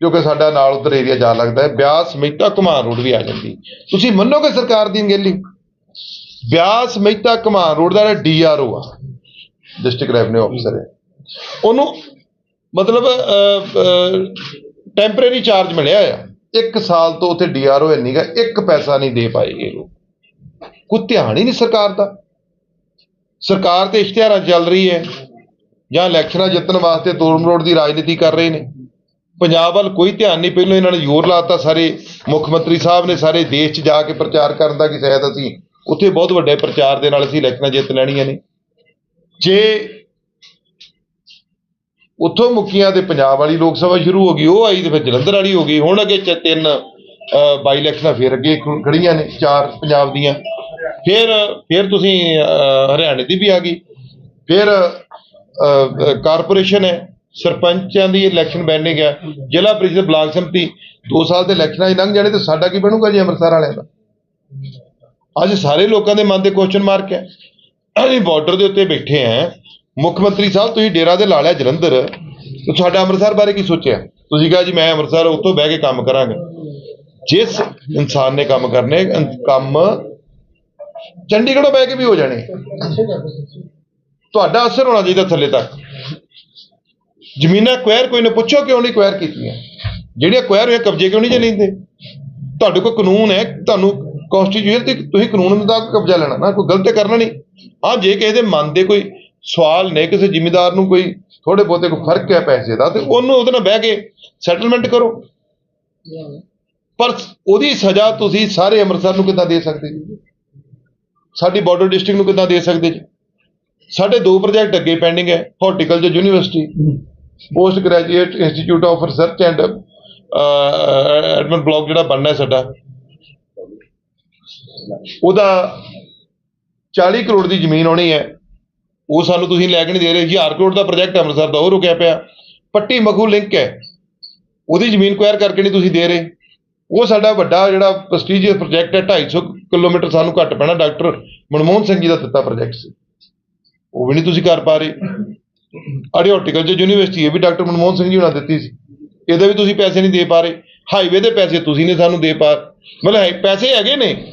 ਕਿਉਂਕਿ ਸਾਡਾ ਨਾਲ ਉਧਰ ਏਰੀਆ ਜਾ ਲੱਗਦਾ ਹੈ। ਬਿਆਸ, ਮਹਿਤਾ ਘੁਮਾਨ ਰੋਡ ਵੀ ਆ ਜਾਂਦੀ ਤੁਸੀਂ ਮੰਨੋਗੇ ਸਰਕਾਰ ਦੀ ਅੰਗੇਲੀ ਬਿਆਸ, ਮਹਿਤਾ ਘੁਮਾਨ ਰੋਡ ਦਾ ਜਿਹੜਾ ਡੀਆਰਓ ਆ ਡਿਸਟ੍ਰਿਕਟ ਰੈਵਨਿਊ ਅਫਸਰ ਹੈ। ਉਹਨੂੰ ਮਤਲਬ ਟੈਂਪਰੇਰੀ ਚਾਰਜ ਮਿਲਿਆ ਆ। ਇੱਕ ਸਾਲ ਤੋਂ ਉੱਥੇ ਡੀਆਰਓ ਹੈ ਨਹੀਂਗਾ ਇੱਕ ਪੈਸਾ ਨਹੀਂ ਦੇ ਪਾਏ ਇਹ ਲੋਕ। ਕੋਈ ਧਿਆਨ ਹੀ ਨਹੀਂ ਸਰਕਾਰ ਦਾ। ਸਰਕਾਰ ਤੇ ਇਸ਼ਤਿਹਾਰਾਂ ਚੱਲ ਰਹੀ ਹੈ, ਜਾਂ ਇਲੈਕਸ਼ਨਾਂ ਜਿੱਤਣ ਵਾਸਤੇ ਤੋੜ ਮਰੋੜ ਦੀ ਰਾਜਨੀਤੀ ਕਰ ਰਹੇ ਨੇ। ਪੰਜਾਬ ਵੱਲ ਕੋਈ ਧਿਆਨ ਨਹੀਂ, ਪਹਿਲਾਂ ਇਹਨਾਂ ਨੇ ਜ਼ੋਰ ਲਾਤਾ, ਸਾਰੇ ਮੁੱਖ ਮੰਤਰੀ ਸਾਹਿਬ ਨੇ ਸਾਰੇ ਦੇਸ਼ 'ਚ ਜਾ ਕੇ ਪ੍ਰਚਾਰ ਕਰਨ ਦਾ ਕਿ ਸ਼ਾਇਦ ਅਸੀਂ ਉੱਥੇ ਬਹੁਤ ਵੱਡੇ ਪ੍ਰਚਾਰ ਦੇ ਨਾਲ ਅਸੀਂ ਇਲੈਕਸ਼ਨਾਂ ਜਿੱਤ ਲੈਣੀਆਂ ਨੇ। ਜੇ ਉੱਥੋਂ ਮੁੱਕੀਆਂ ਦੇ ਪੰਜਾਬ ਵਾਲੀ ਲੋਕ ਸਭਾ ਸ਼ੁਰੂ ਹੋ ਗਈ, ਉਹ ਆਈ ਤੇ ਫਿਰ ਜਲੰਧਰ ਵਾਲੀ ਹੋ ਗਈ, ਹੁਣ ਅੱਗੇ ਚ ਤਿੰਨ ਬਾਈ ਇਲੈਕਸ਼ਨਾਂ ਫਿਰ ਅੱਗੇ ਖ- ਖੜੀਆਂ ਨੇ, ਚਾਰ ਪੰਜਾਬ ਦੀਆਂ। ਫਿਰ ਫਿਰ ਤੁਸੀਂ ਹਰਿਆਣੇ ਦੀ ਵੀ ਆ ਗਈ। ਫਿਰ ਕਾਰਪੋਰੇਸ਼ਨ ਹੈ, ਸਰਪੰਚਾਂ ਦੀ ਇਲੈਕਸ਼ਨ ਬੈਂਡਿੰਗ ਹੈ, ਜ਼ਿਲ੍ਹਾ ਪ੍ਰੀਸ਼ਦ ਬਲਾਕ ਸੰਮਤੀ 2 ਸਾਲ ਦੇ ਇਲੈਕਸ਼ਨਾਂ ਹੀ ਲੰਘ ਜਾਣੇ ਤੇ ਸਾਡਾ ਕੀ ਬਣੂਗਾ ਜੀ ਅੰਮ੍ਰਿਤਸਰ ਵਾਲਿਆਂ ਦਾ? ਅੱਜ ਸਾਰੇ ਲੋਕਾਂ ਦੇ ਮਨ 'ਤੇ ਕੁਐਸਚਨ ਮਾਰਕ ਹੈ। ਅਸੀਂ ਬਾਰਡਰ ਦੇ ਉੱਤੇ ਬੈਠੇ ਆਂ ਮੁੱਖ ਮੰਤਰੀ ਸਾਹਿਬ, ਤੁਸੀਂ ਡੇਰਾ ਦੇ ਲਾ ਲਿਆ ਜਲੰਧਰ। ਤੇ ਤੁਹਾਡਾ ਅੰਮ੍ਰਿਤਸਰ ਬਾਰੇ ਕੀ ਸੋਚਿਆ? ਤੁਸੀਂ ਕਿਹਾ ਜੀ, ਮੈਂ ਅੰਮ੍ਰਿਤਸਰ, ਉੱਥੋਂ ਬਹਿ ਕੇ ਕੰਮ ਕਰਾਂਗਾ। ਜਿਸ ਇਨਸਾਨ ਨੇ ਕੰਮ ਕਰਨੇ ਕੰਮ ਚੰਡੀਗੜ੍ਹੋਂ ਬਹਿ ਕੇ ਵੀ ਹੋ ਜਾਣੇ। ਤੁਹਾਡਾ ਅਸਰ ਹੋਣਾ ਚਾਹੀਦਾ ਥੱਲੇ ਤੱਕ। ਜ਼ਮੀਨਾਂ ਕੁਐਰ ਕੋਈ ਨਾ ਪੁੱਛੋ ਕਿਉਂ ਨਹੀਂ ਕੁਐਰ ਕੀਤੀਆਂ? ਜਿਹੜੀਆਂ ਕੁਐਰ ਹੋਈਆਂ, ਕਬਜ਼ੇ ਕਿਉਂ ਨਹੀਂ ਜੇ ਲੈਂਦੇ ਤੁਹਾਡੇ ਕੋਲ ਕਾਨੂੰਨ ਹੈ, ਤੁਹਾਨੂੰ ਕਨਸਟੀਟਿਊਸ਼ਨ ਤੇ ਤੁਸੀਂ ਕਾਨੂੰਨ ਮੁਤਾਬਕ ਕਬਜ਼ਾ ਲੈਣਾ ਨਾ, ਕੋਈ ਗਲਤ ਕਰਨਾ ਨਹੀਂ। ਹਾਂ, ਜੇ ਕਿਸੇ ਦੇ ਮਨ ਦੇ ਕੋਈ ਸਵਾਲ ਨੇ ਕਿਸੇ ਜ਼ਿਮੀਦਾਰ ਨੂੰ ਕੋਈ ਥੋੜੇ ਬਹੁਤੇ ਕੋਈ ਫ਼ਰਕ ਹੈ ਪੈਸੇ ਦਾ, ਤੇ ਉਹਨੂੰ ਉਹਦੇ ਨਾਲ ਬਹਿ ਕੇ ਸੈਟਲਮੈਂਟ ਕਰੋ। ਪਰ ਉਹਦੀ ਸਜ਼ਾ ਤੁਸੀਂ ਸਾਰੇ ਅੰਮ੍ਰਿਤਸਰ ਨੂੰ ਕਿੱਦਾਂ ਦੇ ਸਕਦੇ ਜੀ? ਸਾਡੀ ਬਾਰਡਰ ਡਿਸਟ੍ਰਿਕਟ ਨੂੰ ਕਿੱਦਾਂ ਦੇ ਸਕਦੇ ਜੀ? ਸਾਡੇ ਦੋ ਪ੍ਰੋਜੈਕਟ ਅੱਗੇ ਪੈਂਡਿੰਗ ਹੈ horticulture university post graduate institute of research and admin block ਜਿਹੜਾ ਬਣਨਾ ਹੈ ਸਾਡਾ। ਉਹਦਾ 40 ਕਰੋੜ ਦੀ ਜ਼ਮੀਨ ਆਉਣੀ ਹੈ। ਉਹ ਸਾਨੂੰ ਤੁਸੀਂ ਲੈ ਕੇ ਨਹੀਂ ਦੇ ਰਹੇ 1000 ਕਰੋੜ ਦਾ ਪ੍ਰੋਜੈਕਟ ਅੰਮ੍ਰਿਤਸਰ ਦਾ, ਉਹ ਰੁਕਿਆ ਪਿਆ। ਪੱਟੀ ਮਖੂ ਲਿੰਕ ਹੈ। ਉਹਦੀ ਜ਼ਮੀਨ ਕੁਐਰ ਕਰਕੇ ਨਹੀਂ ਤੁਸੀਂ ਦੇ ਰਹੇ। ਉਹ ਸਾਡਾ ਵੱਡਾ ਜਿਹੜਾ ਪ੍ਰੈਸਟੀਜੀਅਸ ਪ੍ਰੋਜੈਕਟ ਹੈ 250 ਕਿਲੋਮੀਟਰ ਸਾਨੂੰ ਘੱਟ ਪੈਣਾ, ਡਾਕਟਰ ਮਨਮੋਹਨ ਸਿੰਘ ਜੀ ਦਾ ਦਿੱਤਾ ਪ੍ਰੋਜੈਕਟ ਸੀ। ਉਹ ਵੀ ਨਹੀਂ ਤੁਸੀਂ ਕਰ ਪਾ ਰਹੇ। ਅੜੇ ਹਾਰਟੀਕਲਚਰ ਯੂਨੀਵਰਸਿਟੀ ਇਹ ਵੀ ਡਾਕਟਰ ਮਨਮੋਹਨ ਸਿੰਘ ਜੀ ਉਹਨਾਂ ਦਿੱਤੀ ਸੀ। ਇਹਦੇ ਵੀ ਤੁਸੀਂ ਪੈਸੇ ਨਹੀਂ ਦੇ ਪਾ ਰਹੇ। ਹਾਈਵੇ ਦੇ ਪੈਸੇ ਤੁਸੀਂ ਨਹੀਂ ਸਾਨੂੰ ਦੇ ਪਾ ਮਤਲਬ ਹੈ- ਪੈਸੇ ਹੈਗੇ ਨੇ।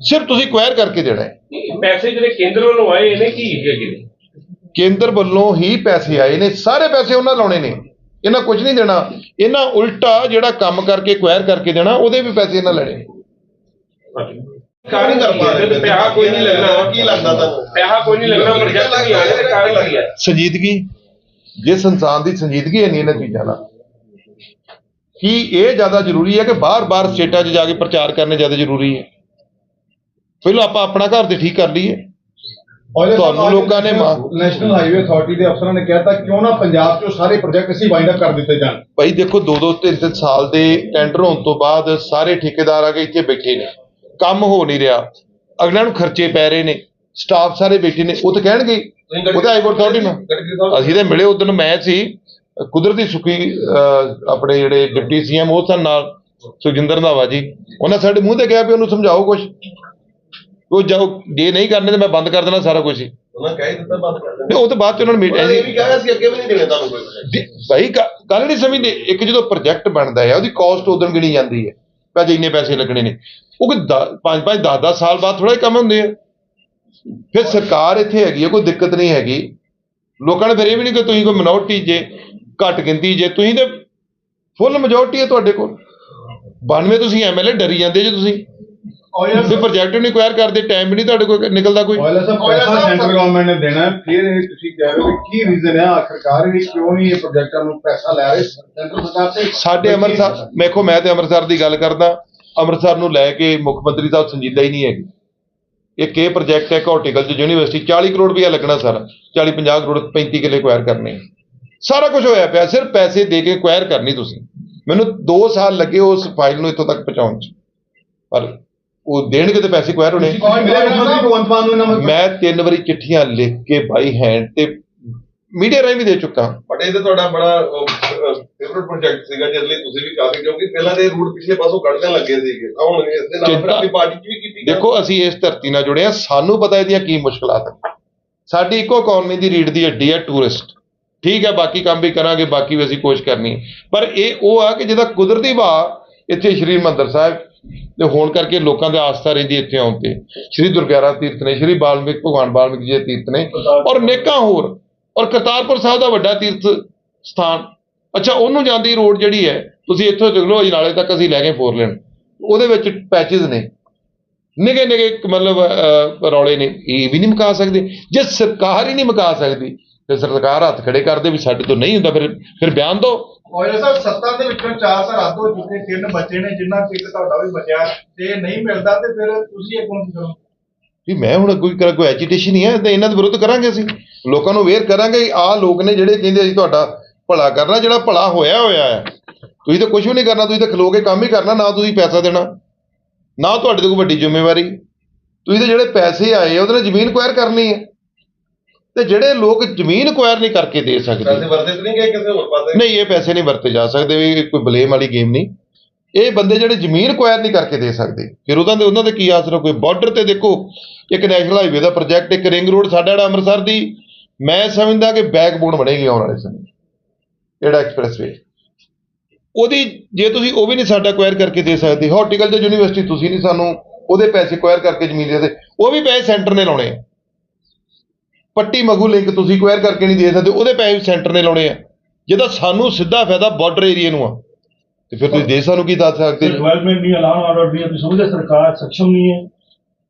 ਸਿਰਫ ਤੁਸੀਂ ਕੁਐਰ ਕਰਕੇ ਦੇਣਾ ਹੈ। ਪੈਸੇ ਜਿਹੜੇ ਕੇਂਦਰ ਵੱਲੋਂ ਆਏ ਨੇ ਕੀ ਹੈਗੇ ਨੇ ਕੇਂਦਰ ਵੱਲੋਂ ਹੀ ਪੈਸੇ ਆਏ ਨੇ ਸਾਰੇ ਪੈਸੇ ਉਹਨਾਂ ਲਾਉਣੇ ਨੇ। ਇਹਨਾਂ ਕੁਝ ਨਹੀਂ ਦੇਣਾ। ਇਹਨਾਂ ਉਲਟਾ ਜਿਹੜਾ ਕੰਮ ਕਰਕੇ ਕੁਐਰ ਕਰਕੇ ਦੇਣਾ ਉਹਦੇ ਵੀ ਪੈਸੇ ਇਹਨਾਂ ਲੈਣੇ। ਕਾਰਨ ਕਰ ਪਾ ਰਹੇ ਪਿਆ ਕੋਈ ਨਹੀਂ ਲੱਗਣਾ ਕੀ ਲੱਗਦਾ ਤੁਹਾਨੂੰ? ਪਿਆ ਕੋਈ ਨਹੀਂ ਲੱਗਣਾ ਪ੍ਰੋਜੈਕਟ ਨਹੀਂ ਆਣੇ ਤੇ ਕਾਰਨ ਕੀ ਹੈ ਸੰਜੀਦਗੀ। ਜਿਸ ਇਨਸਾਨ ਦੀ ਸੰਜੀਦਗੀ ਹੈ ਨਹੀਂ ਇਹਨਾਂ ਚੀਜ਼ਾਂ ਨਾਲ ਕੀ ਇਹ ਜ਼ਿਆਦਾ ਜ਼ਰੂਰੀ ਹੈ ਕਿ ਬਾਰ-ਬਾਰ ਸਟੇਟਾਂ 'ਚ ਜਾ ਕੇ ਪ੍ਰਚਾਰ ਕਰਨੇ ਜ਼ਿਆਦਾ ਜ਼ਰੂਰੀ ਹੈ? ਪਹਿਲਾਂ ਆਪਾਂ ਆਪਣਾ ਘਰ ਤੇ ਠੀਕ ਕਰ ਲਈਏ। ਤੁਹਾਨੂੰ ਲੋਕਾਂ ਨੇ ਨੈਸ਼ਨਲ ਹਾਈਵੇ ਅਥਾਰਟੀ ਦੇ ਅਫਸਰਾਂ ਨੇ ਕਹਿਤਾ ਕਿਉਂ ਨਾ ਪੰਜਾਬ 'ਚੋਂ ਸਾਰੇ ਪ੍ਰੋਜੈਕਟ ਅਸੀਂ ਵਾਈਂਡ ਅਪ ਕਰ ਦਿੱਤੇ ਜਾਣ। ਭਾਈ ਦੇਖੋ ਦੋ ਦੋ ਤਿੰਨ ਤਿੰਨ ਸਾਲ ਦੇ ਟੈਂਡਰ ਹੋਣ ਤੋਂ ਬਾਅਦ ਸਾਰੇ ਠੇਕੇਦਾਰ ਆ ਕੇ ਇੱਥੇ ਬੈਠੇ ਨੇ। ਕੰਮ ਹੋ ਨਹੀਂ ਰਿਹਾ। ਅਗਲਿਆਂ ਨੂੰ ਖਰਚੇ ਪੈ ਰਹੇ ਨੇ। ਸਟਾਫ ਸਾਰੇ ਬੈਠੇ ਨੇ। ਉਹ ਤਾਂ ਕਹਿਣਗੇ ਹੀ। ਉਹ ਤਾਂ ਹਾਈਕੋਰਟ ਅਥਾਰਟੀ ਨੂੰ। ਅਸੀਂ ਤੇ ਮਿਲੇ ਉਦੋਂ ਮੈਂ ਸੀ। ਕੁਦਰਤੀ ਸੁਖੀ ਆਪਣੇ ਜਿਹੜੇ ਡਿਪਟੀ ਸੀਐਮ ਉਹ ਸਨ ਨਾਲ ਸੁਖਜਿੰਦਰ ਰੰਧਾਵਾ ਜੀ। ਉਹਨਾਂ ਸਾਡੇ ਮੂੰਹ ਤੇ ਕਿਹਾ ਵੀ ਉਹਨੂੰ ਸਮਝਾਓ ਕੁਝ ਉਹ ਜਾਓ ਜੇ ਨਹੀਂ ਕਰਨੇ ਤਾਂ ਮੈਂ ਬੰਦ ਕਰ ਦੇਣਾ ਸਾਰਾ ਕੁਝ ਹੀ। ਉਹਨਾਂ ਕਹਿ ਦਿੱਤਾ ਬੰਦ ਕਰ ਤੇ ਉਹ ਤੋਂ ਬਾਅਦ ਚ ਉਹਨਾਂ ਨੇ ਇਹ ਵੀ ਮੀਟਿੰਗ ਕਿਹਾ ਸੀ ਅੱਗੇ ਵੀ ਨਹੀਂ ਦੇਣੇ ਤੁਹਾਨੂੰ ਕੋਈ ਭਾਈ ਗੱਲ ਨਹੀਂ ਸਮਝਦੇ ਇੱਕ ਜਦੋਂ ਪ੍ਰੋਜੈਕਟ ਬਣਦਾ ਹੈ ਉਹਦੀ ਕਾਸਟ ਉਦੋਂ ਗਿਣੀ ਜਾਂਦੀ ਹੈ ਭਾਜੀ ਇੰਨੇ ਪੈਸੇ ਲੱਗਣੇ ਨੇ। ਉਹ ਕੋਈ 5 5 10 10 ਸਾਲ ਬਾਅਦ ਥੋੜਾ ਹੀ ਕੰਮ ਹੁੰਦੇ ਆ। ਫਿਰ ਸਰਕਾਰ ਇੱਥੇ ਹੈਗੀ ਹੈ ਕੋਈ ਦਿੱਕਤ ਨਹੀਂ ਹੈਗੀ। ਲੋਕਾਂ ਨੇ ਫਿਰ ਇਹ ਵੀ ਨਹੀਂ ਕਿ ਤੁਸੀਂ ਕੋਈ ਮਿਨੋਰਟੀ ਜੇ ਘੱਟ ਗਿਣਤੀ ਜੇ ਤੁਸੀਂ ਤੇ ਫੁੱਲ ਮੈਜੋਰਟੀ ਹੈ ਤੁਹਾਡੇ ਕੋਲ। 92 ਤੁਸੀਂ ਐਮਐਲਏ ਡਰੀ ਜਾਂਦੇ ਜੇ ਤੁਸੀਂ। ਵੀ ਪ੍ਰੋਜੈਕਟ ਨਹੀਂ ਕੁਆਇਰ ਕਰਦੇ ਟਾਈਮ ਵੀ ਨਹੀਂ ਤੁਹਾਡੇ ਕੋਲ ਨਿਕਲਦਾ ਕੋਈ? ਔਇਲਾ ਸਾਹਿਬ ਪੈਸਾ ਸੈਂਟਰ ਗਵਰਨਮੈਂਟ ਨੇ ਦੇਣਾ ਹੈ, ਫਿਰ ਇਹ ਤੁਸੀਂ ਕਹਿ ਰਹੇ ਹੋ ਕਿ ਕੀ ਰੀਜ਼ਨ ਹੈ? ਆਖਰਕਾਰ ਵੀ ਕਿਉਂ ਨਹੀਂ ਇਹ ਪ੍ਰੋਜੈਕਟਾਂ ਨੂੰ ਪੈਸਾ ਲੈ ਰਹੇ? ਸੈਂਟਰ ਸਰਕਾਰ ਤੇ ਸਾਡੇ ਅੰਮ੍ਰਿਤਸਰ ਵੇਖੋ ਮੈਂ ਤੇ ਅੰਮ੍ਰਿਤਸਰ ਦੀ ਗੱਲ ਕਰਦਾ। ਅੰਮ੍ਰਿਤਸਰ ਨੂੰ ਲੈ ਕੇ ਮੁੱਖ ਮੰਤਰੀ ਸਾਹਿਬ ਸੰਜੀਦਾ ਹੀ ਨਹੀਂ ਹੈਗੇ। ਇਹ ਪ੍ਰੋਜੈਕਟ ਹੈ ਹਾਰਟੀਕਲਚਰ ਯੂਨੀਵਰਸਿਟੀ 40 ਕਰੋੜ ਰੁਪਇਆ ਲੱਗਣਾ ਸਾਰਾ। 40 50 ਕਰੋੜ 35 ਕਿੱਲੇ ਕੁਆਇਰ ਕਰਨੇ ਆ। ਸਾਰਾ ਕੁਝ ਹੋਇਆ ਪਿਆ ਸਿਰਫ ਪੈਸੇ ਦੇ ਕੇ ਕੁਆਇਰ ਕਰਨੀ ਤੁਸੀਂ। ਮੈਨੂੰ 2 ਸਾਲ ਲੱਗੇ ਉਸ ਫਾਈਲ ਨੂੰ ਇੱਥੋਂ ਤੱਕ ਪਹੁੰਚਾਉਣ 'ਚ। ਪਰ ਉਹ ਦੇਣਗੇ ਤੇ ਪੈਸੇ ਕੁਆਇਰ ਹੋਣੇ। ਕੌਣ? ਮਿਲੇ ਮੁੱਖ ਮੰਤਰੀ ਭਗਵੰਤ ਮਾਨ ਨੂੰ ਇਹਨਾਂ ਮਤਲਬ ਮੈਂ ਤਿੰਨ ਵਾਰੀ ਚਿੱਠੀਆਂ ਲਿਖ ਕੇ ਬਾਈ ਹੈਂਡ ਤੇ ਮੀਡੀਆ ਰਾਹੀਂ ਵੀ ਦੇ ਚੁੱਕਾ। ਬਟ ਇਹ ਤਾਂ ਤੁਹਾਡਾ ਬੜਾ ਫੇਵਰਟ ਪ੍ਰੋਜੈਕਟ ਸੀਗਾ ਜਿਹਦੇ ਲਈ ਤੁਸੀਂ ਵੀ ਕਾਫੀ ਕਿਉਂਕਿ ਪਹਿਲਾਂ ਦੇ ਰੂਟ ਪਿਛਲੇ ਪਾਸੋਂ ਕੱਢਣ ਲੱਗੇ ਸੀਗੇ। ਤਾਂ ਹੁਣ ਇਸ ਦੇ ਨਾਲ ਫਿਰ ਆਪਣੀ ਪਾਰਟੀ 'ਚ ਵੀ ਕੀਤੀ। ਦੇਖੋ ਅਸੀਂ ਇਸ ਧਰਤੀ ਨਾਲ ਜੁੜੇ ਆ ਸਾਨੂੰ ਪਤਾ ਇਹਦੀਆਂ ਕੀ ਮੁਸ਼ਕਲਾਂ ਹਨ ਸਾਡੀ ਇੱਕੋ ਇਕਨੋਮੀ ਦੀ ਰੀੜ ਦੀ ਹੱਡੀ ਹੈ ਟੂਰਿਸਟ ਠੀਕ ਹੈ ਬਾਕੀ ਕੰਮ ਵੀ ਕਰਾਂਗੇ ਬਾਕੀ ਵੀ ਅਸੀਂ ਕੋਸ਼ਿਸ਼ ਕਰਨੀ ਪਰ ਇਹ ਉਹ ਆ ਕਿ ਜਿਹਦਾ ਕੁਦਰਤੀ ਭਾਅ ਇੱਥੇ ਸ਼੍ਰੀ ਮੰਦਰ ਸਾਹਿਬ ਦੇ ਹੋਣ ਕਰਕੇ ਲੋਕਾਂ ਦੀ ਆਸਥਾ ਰਹਿੰਦੀ ਇੱਥੇ ਆਉਣ ਤੇ। ਸ਼੍ਰੀ ਦੁਰਗਿਆਰਾ ਤੀਰਥ ਨੇ ਸ਼੍ਰੀ ਬਾਲਮਿਕ ਭਗਵਾਨ ਬਾਲਮਿਕ ਜੀ ਦੇ ਤੀਰਥ ਨੇ ਔਰ ਨੇਕਾਂ ਹੋਰ ਔਰ ਕਰਤਾਰਪੁਰ ਸਾਹਿਬ ਦਾ ਵੱਡਾ ਤੀਰਥ ਸਥਾਨ। ਅੱਛਾ ਉਹਨੂੰ ਜਾਂਦੀ ਰੋਡ ਜਿਹੜੀ ਹੈ ਤੁਸੀਂ ਇੱਥੋਂ ਦੇਖ ਲਓ ਅਜਨਾਲੇ ਤੱਕ ਅਸੀਂ ਲੈ ਗਏ ਫੋਰ ਲੇਨ ਉਹਦੇ ਵਿੱਚ ਪੈਚਸ ਨੇ। ਨਿਗੇ ਨਿਗੇ ਮਤਲਬ ਅਹ, ਰੌਲੇ ਨੇ। ਇਹ ਵੀ ਨਹੀਂ ਮਕਾ ਸਕਦੇ। ਜੇ ਸਰਕਾਰ ਹੀ ਨਹੀਂ ਮਕਾ ਸਕਦੀ ਤੇ ਸਰਕਾਰ ਹੱਥ ਖੜੇ ਕਰਦੇ ਵੀ ਸਾਡੇ ਤੋਂ ਨਹੀਂ ਹੁੰਦਾ ਫਿਰ ਫਿਰ ਬਿਆਨ ਦਿਓ। ਔਰ ਸਾਹਿਬ ਸੱਤਾ ਦੇ ਵਿੱਚੋਂ ਚਾਰ ਸਰਹੱਦ ਹੋ ਚੁੱਕੇ, ਤਿੰਨ ਬੱਚੇ ਨੇ ਜਿਨ੍ਹਾਂ ਚ ਇੱਕ ਤੁਹਾਡਾ ਵੀ ਬਚਿਆ ਤੇ ਨਹੀਂ ਮਿਲਦਾ ਤੇ ਫਿਰ ਤੁਸੀਂ ਅੱਗੋਂ ਕੀ ਕਰੋ ਵੀ ਮੈਂ ਹੁਣ ਕੋਈ ਕਰ, ਕੋਈ ਐਜੀਟੇਸ਼ਨ ਨਹੀਂ ਹੈ ਤੇ ਇਹਨਾਂ ਦੇ ਵਿਰੁੱਧ ਕਰਾਂਗੇ ਅਸੀਂ। ਲੋਕਾਂ ਨੂੰ ਅਵੇਅਰ ਕਰਾਂਗੇ ਆਹ ਲੋਕ ਨੇ ਜਿਹੜੇ ਕਹਿੰਦੇ ਅਸੀਂ ਤੁਹਾਡਾ ਭਲਾ ਕਰਨਾ, ਜਿਹੜਾ ਭਲਾ ਹੋਇਆ ਹੋਇਆ ਹੈ। ਤੁਸੀਂ ਤਾਂ ਕੁਝ ਵੀ ਨਹੀਂ ਕਰਨਾ, ਤੁਸੀਂ ਤਾਂ ਖਲੋ ਕੇ ਕੰਮ ਹੀ ਕਰਨਾ, ਨਾ ਤੁਸੀਂ ਪੈਸਾ ਦੇਣਾ, ਨਾ ਤੁਹਾਡੇ ਤੋਂ ਕੋਈ ਵੱਡੀ ਜ਼ਿੰਮੇਵਾਰੀ। ਤੁਸੀਂ ਤਾਂ ਜਿਹੜੇ ਪੈਸੇ ਆਏ ਉਹਦੇ ਨਾਲ ਜ਼ਮੀਨ ਕੁਆਇਰ ਕਰਨੀ ਹੈ। ਤੇ ਜਿਹੜੇ ਲੋਕ ਜ਼ਮੀਨ ਕੁਆਇਰ ਨਹੀਂ ਕਰਕੇ ਦੇ ਸਕਦੇ। ਪੈਸੇ ਵਰਤੇ ਤਾਂ ਨਹੀਂ ਗਏ ਕਿਸੇ ਹੋਰ ਪਾਸੇ? ਨਹੀਂ ਇਹ ਪੈਸੇ ਨਹੀਂ ਵਰਤੇ ਜਾ ਸਕਦੇ ਵੀ ਇਹ ਕੋਈ ਬਲੇਮ ਵਾਲੀ ਗੇਮ ਨਹੀਂ। ਇਹ ਬੰਦੇ ਜਿਹੜੇ ਜ਼ਮੀਨ ਕੁਆਇਰ ਨਹੀਂ ਕਰਕੇ ਦੇ ਸਕਦੇ। ਫਿਰ ਉਹਨਾਂ ਦੇ ਉਹਨਾਂ ਦੇ ਕੀ ਆਸਰਾ? ਕੋਈ ਬਾਰਡਰ ਤੇ ਦੇਖੋ ਇੱਕ ਨੈਸ਼ਨਲ ਹਾਈਵੇ ਦਾ ਪ੍ਰੋਜੈਕਟ ਇੱਕ ਰਿੰਗ ਰੋਡ ਸਾਡਾ ਜਿਹੜਾ ਅੰਮ੍ਰਿਤਸਰ ਦੀ ਮੈਂ ਸਮਝਦਾ ਕਿ ਬੈਕਬੋਨ ਬਣੇਗੀ ਆਉਣ ਵਾਲੇ ਸਮੇਂ। ਜਿਹੜਾ ਐਕਸਪ੍ਰੈਸਵੇ ਉਹਦੀ ਜੇ ਤੁਸੀਂ ਉਹ ਵੀ ਨਹੀਂ ਸਾਡਾ ਕੁਆਇਰ ਕਰਕੇ ਦੇ ਸਕਦੇ ਹਾਰਟੀਕਲਚਰ ਯੂਨੀਵਰਸਿਟੀ ਤੁਸੀਂ ਨਹੀਂ ਸਾਨੂੰ ਉਹਦੇ ਪੈਸੇ ਕੁਆਇਰ ਕਰਕੇ ਜ਼ਮੀਨ ਦੇ ਦੇ ਉਹ ਵੀ ਪੈਸੇ ਸੈਂਟਰ ਨੇ ਲਾਉਣੇ। ਆ ਪੱਟੀ ਮਗੂ ਲਿੰਕ ਤੁਸੀਂ ਐਕਵਾਇਰ ਕਰਕੇ ਨਹੀਂ ਦੇ ਸਕਦੇ ਉਹਦੇ ਪੈਸੇ ਸੈਂਟਰ ਨੇ ਲਾਉਣੇ ਆ। ਜਿਹਦਾ ਸਾਨੂੰ ਸਿੱਧਾ ਫਾਇਦਾ ਬਾਰਡਰ ਏਰੀਆ ਨੂੰ ਆ। ਤੇ ਫਿਰ ਤੁਸੀਂ ਦੇਸ਼ ਸਾਨੂੰ ਕੀ ਦੱਸ ਸਕਦੇ ਡਿਵੈਲਪਮੈਂਟ ਨਹੀਂ ਐਲਾਨ ਆਰਡਰ ਵੀ ਤੁਸੀਂ ਸਮਝਦੇ ਸਰਕਾਰ ਸક્ષਮ ਨਹੀਂ ਹੈ।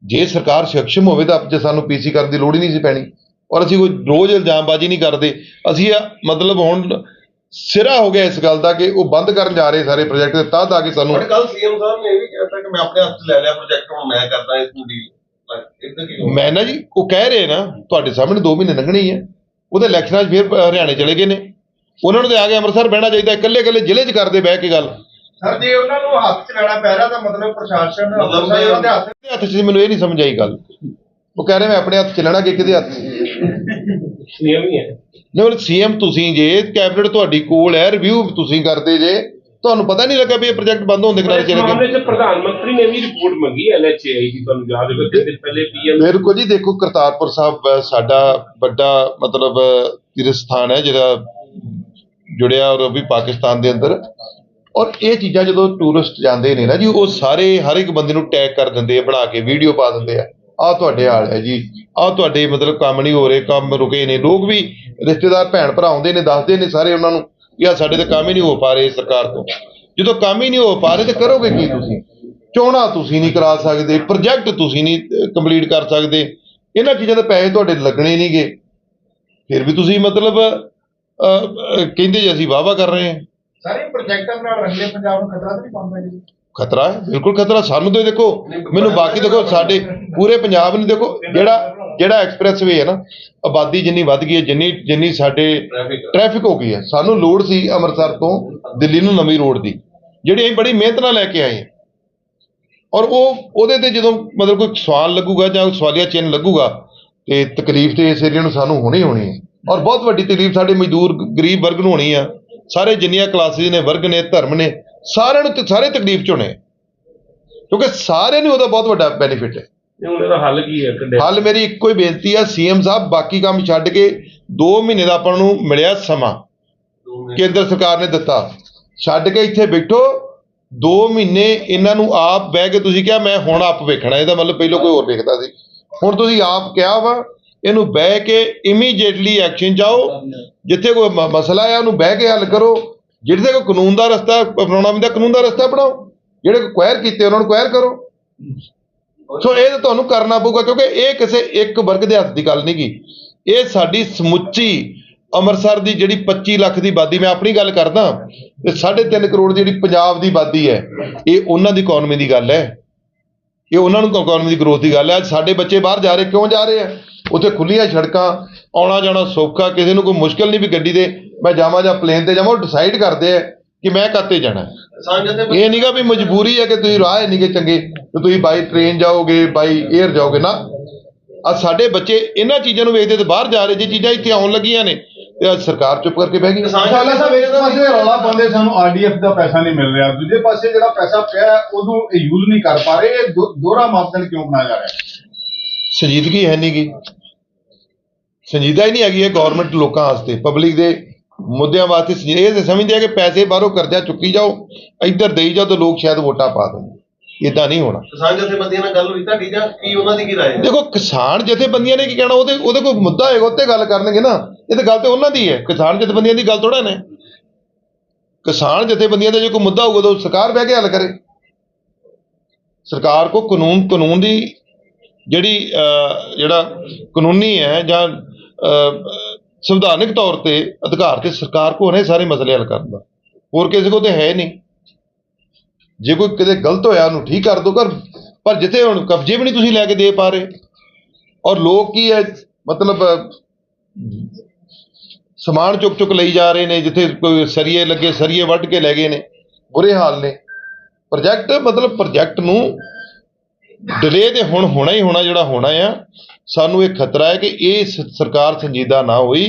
ਜੇ ਸਰਕਾਰ ਸਖਸ਼ਮ ਹੋਵੇ ਤਾਂ ਜੇ ਸਾਨੂੰ ਪੀਸੀ ਕਰਨ ਦੀ ਲੋੜ ਹੀ ਨਹੀਂ ਸੀ ਪੈਣੀ। ਔਰ ਅਸੀਂ ਕੋਈ ਰੋਜ਼ ਇਲਜ਼ਾਮਬਾਜ਼ੀ ਨਹੀਂ ਕਰਦੇ। ਅਸੀਂ ਆ ਮਤਲਬ ਹੁਣ ਸਿਰਾ ਹੋ ਗਿਆ ਇਸ ਗੱਲ ਦਾ ਕਿ ਉਹ ਬੰਦ ਕਰਨ ਜਾ ਰਹੇ ਸਾਰੇ ਪ੍ਰੋਜੈਕਟ ਤਾਂ ਤਾਂ ਕਿ ਸਾਨੂੰ ਕੱਲ ਸੀਐਮ ਸਾਹਿਬ ਨੇ ਇਹ ਵੀ ਕਿਹਾ ਕਿ ਮੈਂ ਆਪਣੇ ਹੱਥ ਲੈ ਲਿਆ ਪ੍ਰੋਜੈਕਟ ਹੁਣ ਮੈਂ ਕਰਦਾ ਇਸ ਨੂੰ ਡੀਲ ਮੈਂ ਨਾ ਜੀ ਉਹ ਕਹਿ ਰਹੇ ਨਾ ਤੁਹਾਡੇ ਸਾਹਮਣੇ 2 ਮਹੀਨੇ ਲੰਘਣੇ ਹੀ ਹੈ ਉਹਦੇ ਇਲੈਕਸ਼ਨਾਂ 'ਚ ਫਿਰ ਹਰਿਆਣੇ ਚਲੇ ਗਏ ਨੇ। ਉਹਨਾਂ ਨੂੰ ਤੇ ਆ ਕੇ ਅੰਮ੍ਰਿਤਸਰ ਬਹਿਣਾ ਚਾਹੀਦਾ ਇਕੱਲੇ ਇਕੱਲੇ ਜ਼ਿਲ੍ਹੇ 'ਚ ਕਰਦੇ ਬਹਿ ਕੇ ਗੱਲ। ਸਰ ਜੇ ਉਹਨਾਂ ਨੂੰ ਹੱਥ ਚ ਲੈਣਾ ਪੈ ਰਿਹਾ ਤਾਂ ਮਤਲਬ ਪ੍ਰਸ਼ਾਸਨ ਉਹਨਾਂ ਦੇ ਹੱਥ ਹੱਥ 'ਚ ਸੀ ਮੈਨੂੰ ਇਹ ਨਹੀਂ ਸਮਝ ਆਈ ਗੱਲ। ਉਹ ਕਹਿ ਰਹੇ ਮੈਂ ਆਪਣੇ ਹੱਥ 'ਚ ਲੈਣਾ ਕਿ ਕਿਹਦੇ ਹੱਥ 'ਚ? ਨਿਯਮ ਹੀ ਹੈ। ਨਹੀਂ ਉਹ ਸੀਐਮ ਤੁਸੀਂ ਜੇ ਕੈਬਨਿਟ ਤੁਹਾਡੀ ਕੋਲ ਹੈ ਰਿਵਿਊ ਤੁਸੀਂ ਕਰਦੇ ਜੇ। ਤੁਹਾਨੂੰ ਪਤਾ ਨਹੀਂ ਲੱਗਾ ਵੀ ਇਹ ਪ੍ਰੋਜੈਕਟ ਬੰਦ ਹੋਣ ਦੇ ਮਾਮਲੇ 'ਚ ਪ੍ਰਧਾਨ ਮੰਤਰੀ ਨੇ ਵੀ ਰਿਪੋਰਟ ਮੰਗੀ ਐਨਐਚਏਆਈ ਦੀ ਤੁਹਾਨੂੰ ਯਾਦ ਹੋਵੇ ਕਿ ਦਿਨ ਪਹਿਲੇ ਪੀਐਮ ਬਿਲਕੁਲ ਜੀ ਦੇਖੋ ਕਰਤਾਰਪੁਰ ਸਾਹਿਬ ਸਾਡਾ ਵੱਡਾ ਮਤਲਬ ਤੀਰਥ ਸਥਾਨ ਹੈ ਜਿਹੜਾ ਜੁੜਿਆ ਔਰ ਉਹ ਵੀ ਪਾਕਿਸਤਾਨ ਦੇ ਅੰਦਰ। ਔਰ ਇਹ ਚੀਜ਼ਾਂ ਜਦੋਂ ਟੂਰਿਸਟ ਜਾਂਦੇ ਨੇ ਨਾ ਜੀ ਉਹ ਸਾਰੇ ਹਰ ਇੱਕ ਬੰਦੇ ਨੂੰ ਟੈਗ ਕਰ ਦਿੰਦੇ ਆ ਬਣਾ ਕੇ ਵੀਡੀਓ ਪਾ ਦਿੰਦੇ ਆ। ਆਹ ਤੁਹਾਡੇ ਹਾਲ ਹੈ ਜੀ। ਆਹ ਤੁਹਾਡੇ ਮਤਲਬ ਕੰਮ ਨਹੀਂ ਹੋ ਰਹੇ ਕੰਮ ਰੁਕੇ ਨੇ। ਲੋਕ ਵੀ ਰਿਸ਼ਤੇਦਾਰ ਭੈਣ ਭਰਾ ਆਉਂਦੇ ਨੇ ਦੱਸਦੇ ਨੇ ਸਾਰੇ ਉਹਨਾਂ ਨੂੰ। ਕਿ ਸਾਡੇ ਤੇ ਕੰਮ ਹੀ ਨਹੀਂ ਹੋ ਪਾ ਰਹੇ ਸਰਕਾਰ ਤੋਂ? ਜਦੋਂ ਕੰਮ ਹੀ ਨਹੀਂ ਹੋ ਪਾ ਰਹੇ ਤੇ ਕਰੋਗੇ ਕੀ ਤੁਸੀਂ? ਚੋਣਾਂ ਤੁਸੀਂ ਨਹੀਂ ਕਰਾ ਸਕਦੇ ਪ੍ਰੋਜੈਕਟ ਤੁਸੀਂ ਨਹੀਂ ਕੰਪਲੀਟ ਕਰ ਸਕਦੇ। ਇਹਨਾਂ ਚੀਜ਼ਾਂ ਦੇ ਪੈਸੇ ਤੁਹਾਡੇ ਲੱਗਣੇ ਨਹੀਂਗੇ। ਫਿਰ ਵੀ ਤੁਸੀਂ ਮਤਲਬ ਕਹਿੰਦੇ ਜੀ ਅਸੀਂ ਵਾਵਾ ਕਰ ਰਹੇ ਹਾਂ। ਸਾਰੇ ਪ੍ਰੋਜੈਕਟਾਂ ਨਾਲ ਰੰਗਲੇ ਪੰਜਾਬ ਨੂੰ ਖਤਰਾ ਤਾਂ ਨਹੀਂ ਪਾਉਂਦਾ ਜੀ। ਖਤਰਾ ਹੈ ਬਿਲਕੁਲ ਖਤਰਾ। ਸਾਨੂੰ ਤੇ ਦੇਖੋ ਮੈਨੂੰ ਬਾਕੀ ਦੇਖੋ ਸਾਡੇ ਪੂਰੇ ਪੰਜਾਬ ਨੂੰ ਦੇਖੋ ਜਿਹੜਾ ਜਿਹੜਾ ਐਕਸਪ੍ਰੈਸਵੇ ਹੈ ਨਾ ਆਬਾਦੀ ਜਿੰਨੀ ਵੱਧ ਗਈ ਹੈ ਜਿੰਨੀ ਜਿੰਨੀ ਸਾਡੇ। ਟ੍ਰੈਫਿਕ ਹੋ ਗਈ ਹੈ ਸਾਨੂੰ ਲੋੜ ਸੀ ਅੰਮ੍ਰਿਤਸਰ ਤੋਂ ਦਿੱਲੀ ਨੂੰ ਨਵੀਂ ਰੋਡ ਦੀ ਜਿਹੜੀ ਅਸੀਂ ਬੜੀ ਮਿਹਨਤ ਨਾਲ ਲੈ ਕੇ ਆਏ ਔਰ ਉਹ ਉਹਦੇ ਤੇ ਜਦੋਂ ਮਤਲਬ ਕੋਈ ਸਵਾਲ ਲੱਗੂਗਾ ਜਾਂ ਸਵਾਲੀਆ ਚਿੰਨ੍ਹ ਲੱਗੂਗਾ ਤੇ ਤਕਲੀਫ ਤੇ ਇਸ ਏਰੀਆ ਨੂੰ ਸਾਨੂੰ ਹੋਣੀ ਹੋਣੀ ਹੈ। ਔਰ ਬਹੁਤ ਵੱਡੀ ਤਕਲੀਫ ਸਾਡੇ ਮਜ਼ਦੂਰ ਗਰੀਬ ਵਰਗ ਨੂੰ ਹੋਣੀ ਆ। ਸਾਰੇ ਜਿੰਨੀਆਂ ਕਲਾਸਿਸ ਨੇ ਵਰਗ ਨੇ ਧਰਮ ਨੇ ਸਾਰਿਆਂ ਨੂੰ ਤੇ ਸਾਰੇ ਤਕਲੀਫ ਚ ਹੋਣੇ ਕਿਉਂਕਿ ਸਾਰਿਆਂ ਨੂੰ ਉਹਦਾ ਬਹੁਤ ਵੱਡਾ ਬੈਨੀਫਿਟ ਹੈ। ਹੱਲ ਕੀ ਹੈ ਕੱਢਿਆ ਹਾਲ ਮੇਰੀ ਇੱਕੋ ਹੀ ਬੇਨਤੀ ਆ ਸੀਐਮ ਸਾਹਿਬ ਬਾਕੀ ਕੰਮ ਛੱਡ ਕੇ 2 ਮਹੀਨੇ ਦਾ ਆਪਾਂ ਨੂੰ ਮਿਲਿਆ ਸਮਾਂ। ਕੇਂਦਰ ਸਰਕਾਰ ਨੇ ਦਿੱਤਾ। ਛੱਡ ਕੇ ਇੱਥੇ ਬੈਠੋ 2 ਮਹੀਨੇ ਇਹਨਾਂ ਨੂੰ ਆਪ ਬਹਿ ਕੇ ਤੁਸੀਂ ਕਿਹਾ ਮੈਂ ਹੁਣ ਆਪ ਵੇਖਣਾ ਇਹਦਾ ਮਤਲਬ ਪਹਿਲਾਂ ਕੋਈ ਹੋਰ ਵੇਖਦਾ ਸੀ। ਹੁਣ ਤੁਸੀਂ ਆਪ ਕਿਹਾ ਵਾ ਇਹਨੂੰ ਬਹਿ ਕੇ ਇਮੀਡੀਏਟਲੀ ਐਕਸ਼ਨ ਜਾਓ ਜਿੱਥੇ ਕੋਈ ਮਸਲਾ ਆ, ਉਹਨੂੰ ਬਹਿ ਕੇ ਹੱਲ ਕਰੋ। ਜਿੱਥੇ ਕੋਈ ਕਾਨੂੰਨ ਦਾ ਰਸਤਾ ਅਪਣਾਉਣਾ ਵੀ ਤਾਂ ਕਾਨੂੰਨ ਦਾ ਰਸਤਾ ਬਣਾਓ ਜਿਹੜੇ ਕੁਐਰ ਕੀਤੇ, ਉਹਨਾਂ ਨੂੰ ਕੁਐਰ ਕਰੋ। ਸੋ ਇਹ ਤਾਂ ਤੁਹਾਨੂੰ ਕਰਨਾ ਪਊਗਾ, ਕਿਉਂਕਿ ਇਹ ਕਿਸੇ ਇੱਕ ਵਰਗ ਦੇ ਹੱਥ ਦੀ ਗੱਲ ਨਹੀਂ ਗੀ ਇਹ ਸਾਡੀ ਸਮੁੱਚੀ ਅੰਮ੍ਰਿਤਸਰ ਦੀ ਜਿਹੜੀ 25 ਲੱਖ ਦੀ ਆਬਾਦੀ, ਮੈਂ ਆਪਣੀ ਗੱਲ ਕਰਦਾ, ਤੇ 3.5 ਕਰੋੜ ਦੀ ਜਿਹੜੀ ਪੰਜਾਬ ਦੀ ਆਬਾਦੀ ਹੈ, ਇਹ ਉਹਨਾਂ ਦੀ ਇਕਨੋਮੀ ਦੀ ਗੱਲ ਹੈ। ਇਹ ਉਹਨਾਂ ਨੂੰ ਇਕਨੋਮੀ ਦੀ ਗਰੋਥ ਦੀ ਗੱਲ ਹੈ। ਅੱਜ ਸਾਡੇ ਬੱਚੇ ਬਾਹਰ ਜਾ ਰਹੇ, ਕਿਉਂ ਜਾ ਰਹੇ ਆ ਉੱਥੇ ਖੁੱਲੀਆਂ ਸੜਕਾਂ ਆਉਣਾ ਜਾਣਾ ਸੌਖਾ ਕਿਸੇ ਨੂੰ ਕੋਈ ਮੁਸ਼ਕਲ ਨਹੀਂ ਵੀ ਗੱਡੀ ਦੇ ਮੈਂ ਜਾਵਾਂ ਜਾਂ ਪਲੇਨ ਤੇ ਜਾਵਾਂ ਉਹ ਡਿਸਾਈਡ ਕਰਦੇ ਆ ਕਿ ਮੈਂ ਕਾਤੇ ਜਾਣਾ। ਇਹ ਨਹੀਂਗਾ ਵੀ ਮਜਬੂਰੀ ਹੈ ਕਿ ਤੁਸੀਂ ਰਾਹ ਨਹੀਂਗੇ ਚੰਗੇ ਤੇ ਤੁਸੀਂ ਬਾਈ ਟ੍ਰੇਨ ਜਾਓਗੇ ਬਾਈ 에ਅਰ ਜਾਓਗੇ। ਨਾ ਆ ਸਾਡੇ ਬੱਚੇ ਇਹਨਾਂ ਚੀਜ਼ਾਂ ਨੂੰ ਵੇਖਦੇ ਤੇ ਬਾਹਰ ਜਾ ਰਹੇ ਜੇ ਚੀਜ਼ਾਂ ਇੱਥੇ ਆਉਣ ਲੱਗੀਆਂ ਨੇ ਤੇ ਅੱਜ ਸਰਕਾਰ ਚੁੱਪ ਕਰਕੇ ਬਹਿ ਗਈ। ਸਾਲਾ ਸਾਹਿਬ ਇੱਕ ਪਾਸੇ ਰੌਲਾ ਪਾਉਂਦੇ ਸਾਨੂੰ ਆਰਡੀਐਫ ਦਾ ਪੈਸਾ ਨਹੀਂ ਮਿਲ ਰਿਹਾ ਦੂਜੇ ਪਾਸੇ ਜਿਹੜਾ ਪੈਸਾ ਪਿਆ ਉਹਨੂੰ ਯੂਜ਼ ਨਹੀਂ ਕਰ ਪਾ ਰਹੇ ਇਹ ਦੋਹਰਾ ਮਾਪਦੰਡ ਕਿਉਂ ਬਣਾਇਆ ਜਾ ਰਿਹਾ? ਹੈ ਸੰਜੀਦਗੀ ਹੈ ਨਹੀਂਗੀ ਸੰਜੀਦਾ ਹੀ ਨਹੀਂ ਹੈਗੀ ਇਹ ਗਵਰਨਮੈਂਟ ਲੋਕਾਂ ਵਾਸਤੇ ਪਬਲਿਕ ਦੇ ਮੁੱਦਿਆਂ ਵਾਸਤੇ ਇਹ ਤਾਂ ਸਮਝਦੇ ਆ ਕਿ ਪੈਸੇ ਬਾਹਰੋਂ ਕਰਜ਼ਾ ਚੁੱਕੀ ਜਾਓ ਇੱਧਰ ਦੇਈ ਜਾਓ ਤਾਂ ਲੋਕ ਸ਼ਾਇਦ ਵੋਟਾਂ ਪਾ ਦੇਣ। ਇਦਾਂ ਨਹੀਂ ਹੋਣਾ। ਕਿਸਾਨ ਜਥੇਬੰਦੀਆਂ ਨਾਲ ਗੱਲ ਹੋਈ ਤੁਹਾਡੀ ਜਾਂ ਕੀ ਉਹਨਾਂ ਦੀ ਕੀ ਰਾਏ ਹੈ? ਦੇਖੋ ਕਿਸਾਨ ਜਥੇਬੰਦੀਆਂ ਨੇ ਕੀ ਕਹਿਣਾ ਉਹਦੇ ਉਹਦੇ ਕੋਈ ਮੁੱਦਾ ਹੋਏਗਾ ਉੱਤੇ ਗੱਲ ਕਰਨਗੇ ਨਾ। ਇਹ ਤਾਂ ਗੱਲ ਤੇ ਉਹਨਾਂ ਦੀ ਹੈ ਕਿਸਾਨ ਜਥੇਬੰਦੀਆਂ ਦੀ ਗੱਲ ਥੋੜਾ ਨੇ। ਕਿਸਾਨ ਜਥੇਬੰਦੀਆਂ ਦਾ ਜੇ ਕੋਈ ਮੁੱਦਾ ਹੋਊਗਾ ਤਾਂ ਸਰਕਾਰ ਬਹਿ ਕੇ ਹੱਲ ਕਰੇ। ਸਰਕਾਰ ਕੋ ਕਾਨੂੰਨ ਕਾਨੂੰਨ ਦੀ ਜਿਹੜੀ ਜਿਹੜਾ ਕਾਨੂੰਨੀ ਹੈ ਜਾਂ ਅਹ, ਸੰਵਿਧਾਨਿਕ ਤੌਰ ਤੇ ਅਧਿਕਾਰ ਤੇ ਸਰਕਾਰ ਕੋ ਨੇ ਸਾਰੇ ਮਸਲੇ ਹੱਲ ਕਰਨ ਦਾ। ਹੋਰ ਕਿਸੇ ਕੋਲ ਤੇ ਹੈ ਨਹੀਂ। ਜੇ ਕੋਈ ਕਿਤੇ ਗਲਤ ਹੋਇਆ ਉਹਨੂੰ ਠੀਕ ਕਰ ਦੋ ਕਰ ਪਰ ਜਿੱਥੇ ਹੁਣ ਕਬਜ਼ੇ ਵੀ ਨਹੀਂ ਤੁਸੀਂ ਲੈ ਕੇ ਦੇ ਪਾ ਰਹੇ। ਔਰ ਲੋਕ ਕੀ ਹੈ ਮਤਲਬ ਸਮਾਨ ਚੁੱਕ ਚੁੱਕ ਲਈ ਜਾ ਰਹੇ ਨੇ ਜਿੱਥੇ ਕੋਈ ਸਰੀਏ ਲੱਗੇ ਸਰੀਏ ਵੱਢ ਕੇ ਲੈ ਗਏ ਨੇ ਬੁਰੇ ਹਾਲ ਨੇ। ਪ੍ਰੋਜੈਕਟ ਮਤਲਬ ਪ੍ਰੋਜੈਕਟ ਨੂੰ ਡਿਲੇ ਤੇ ਹੁਣ ਹੋਣਾ ਹੀ ਹੋਣਾ ਜਿਹੜਾ ਹੋਣਾ ਆ ਸਾਨੂੰ ਇਹ ਖਤਰਾ ਹੈ ਕਿ ਇਹ ਸਰਕਾਰ ਸੰਜੀਦਾ ਨਾ ਹੋਈ।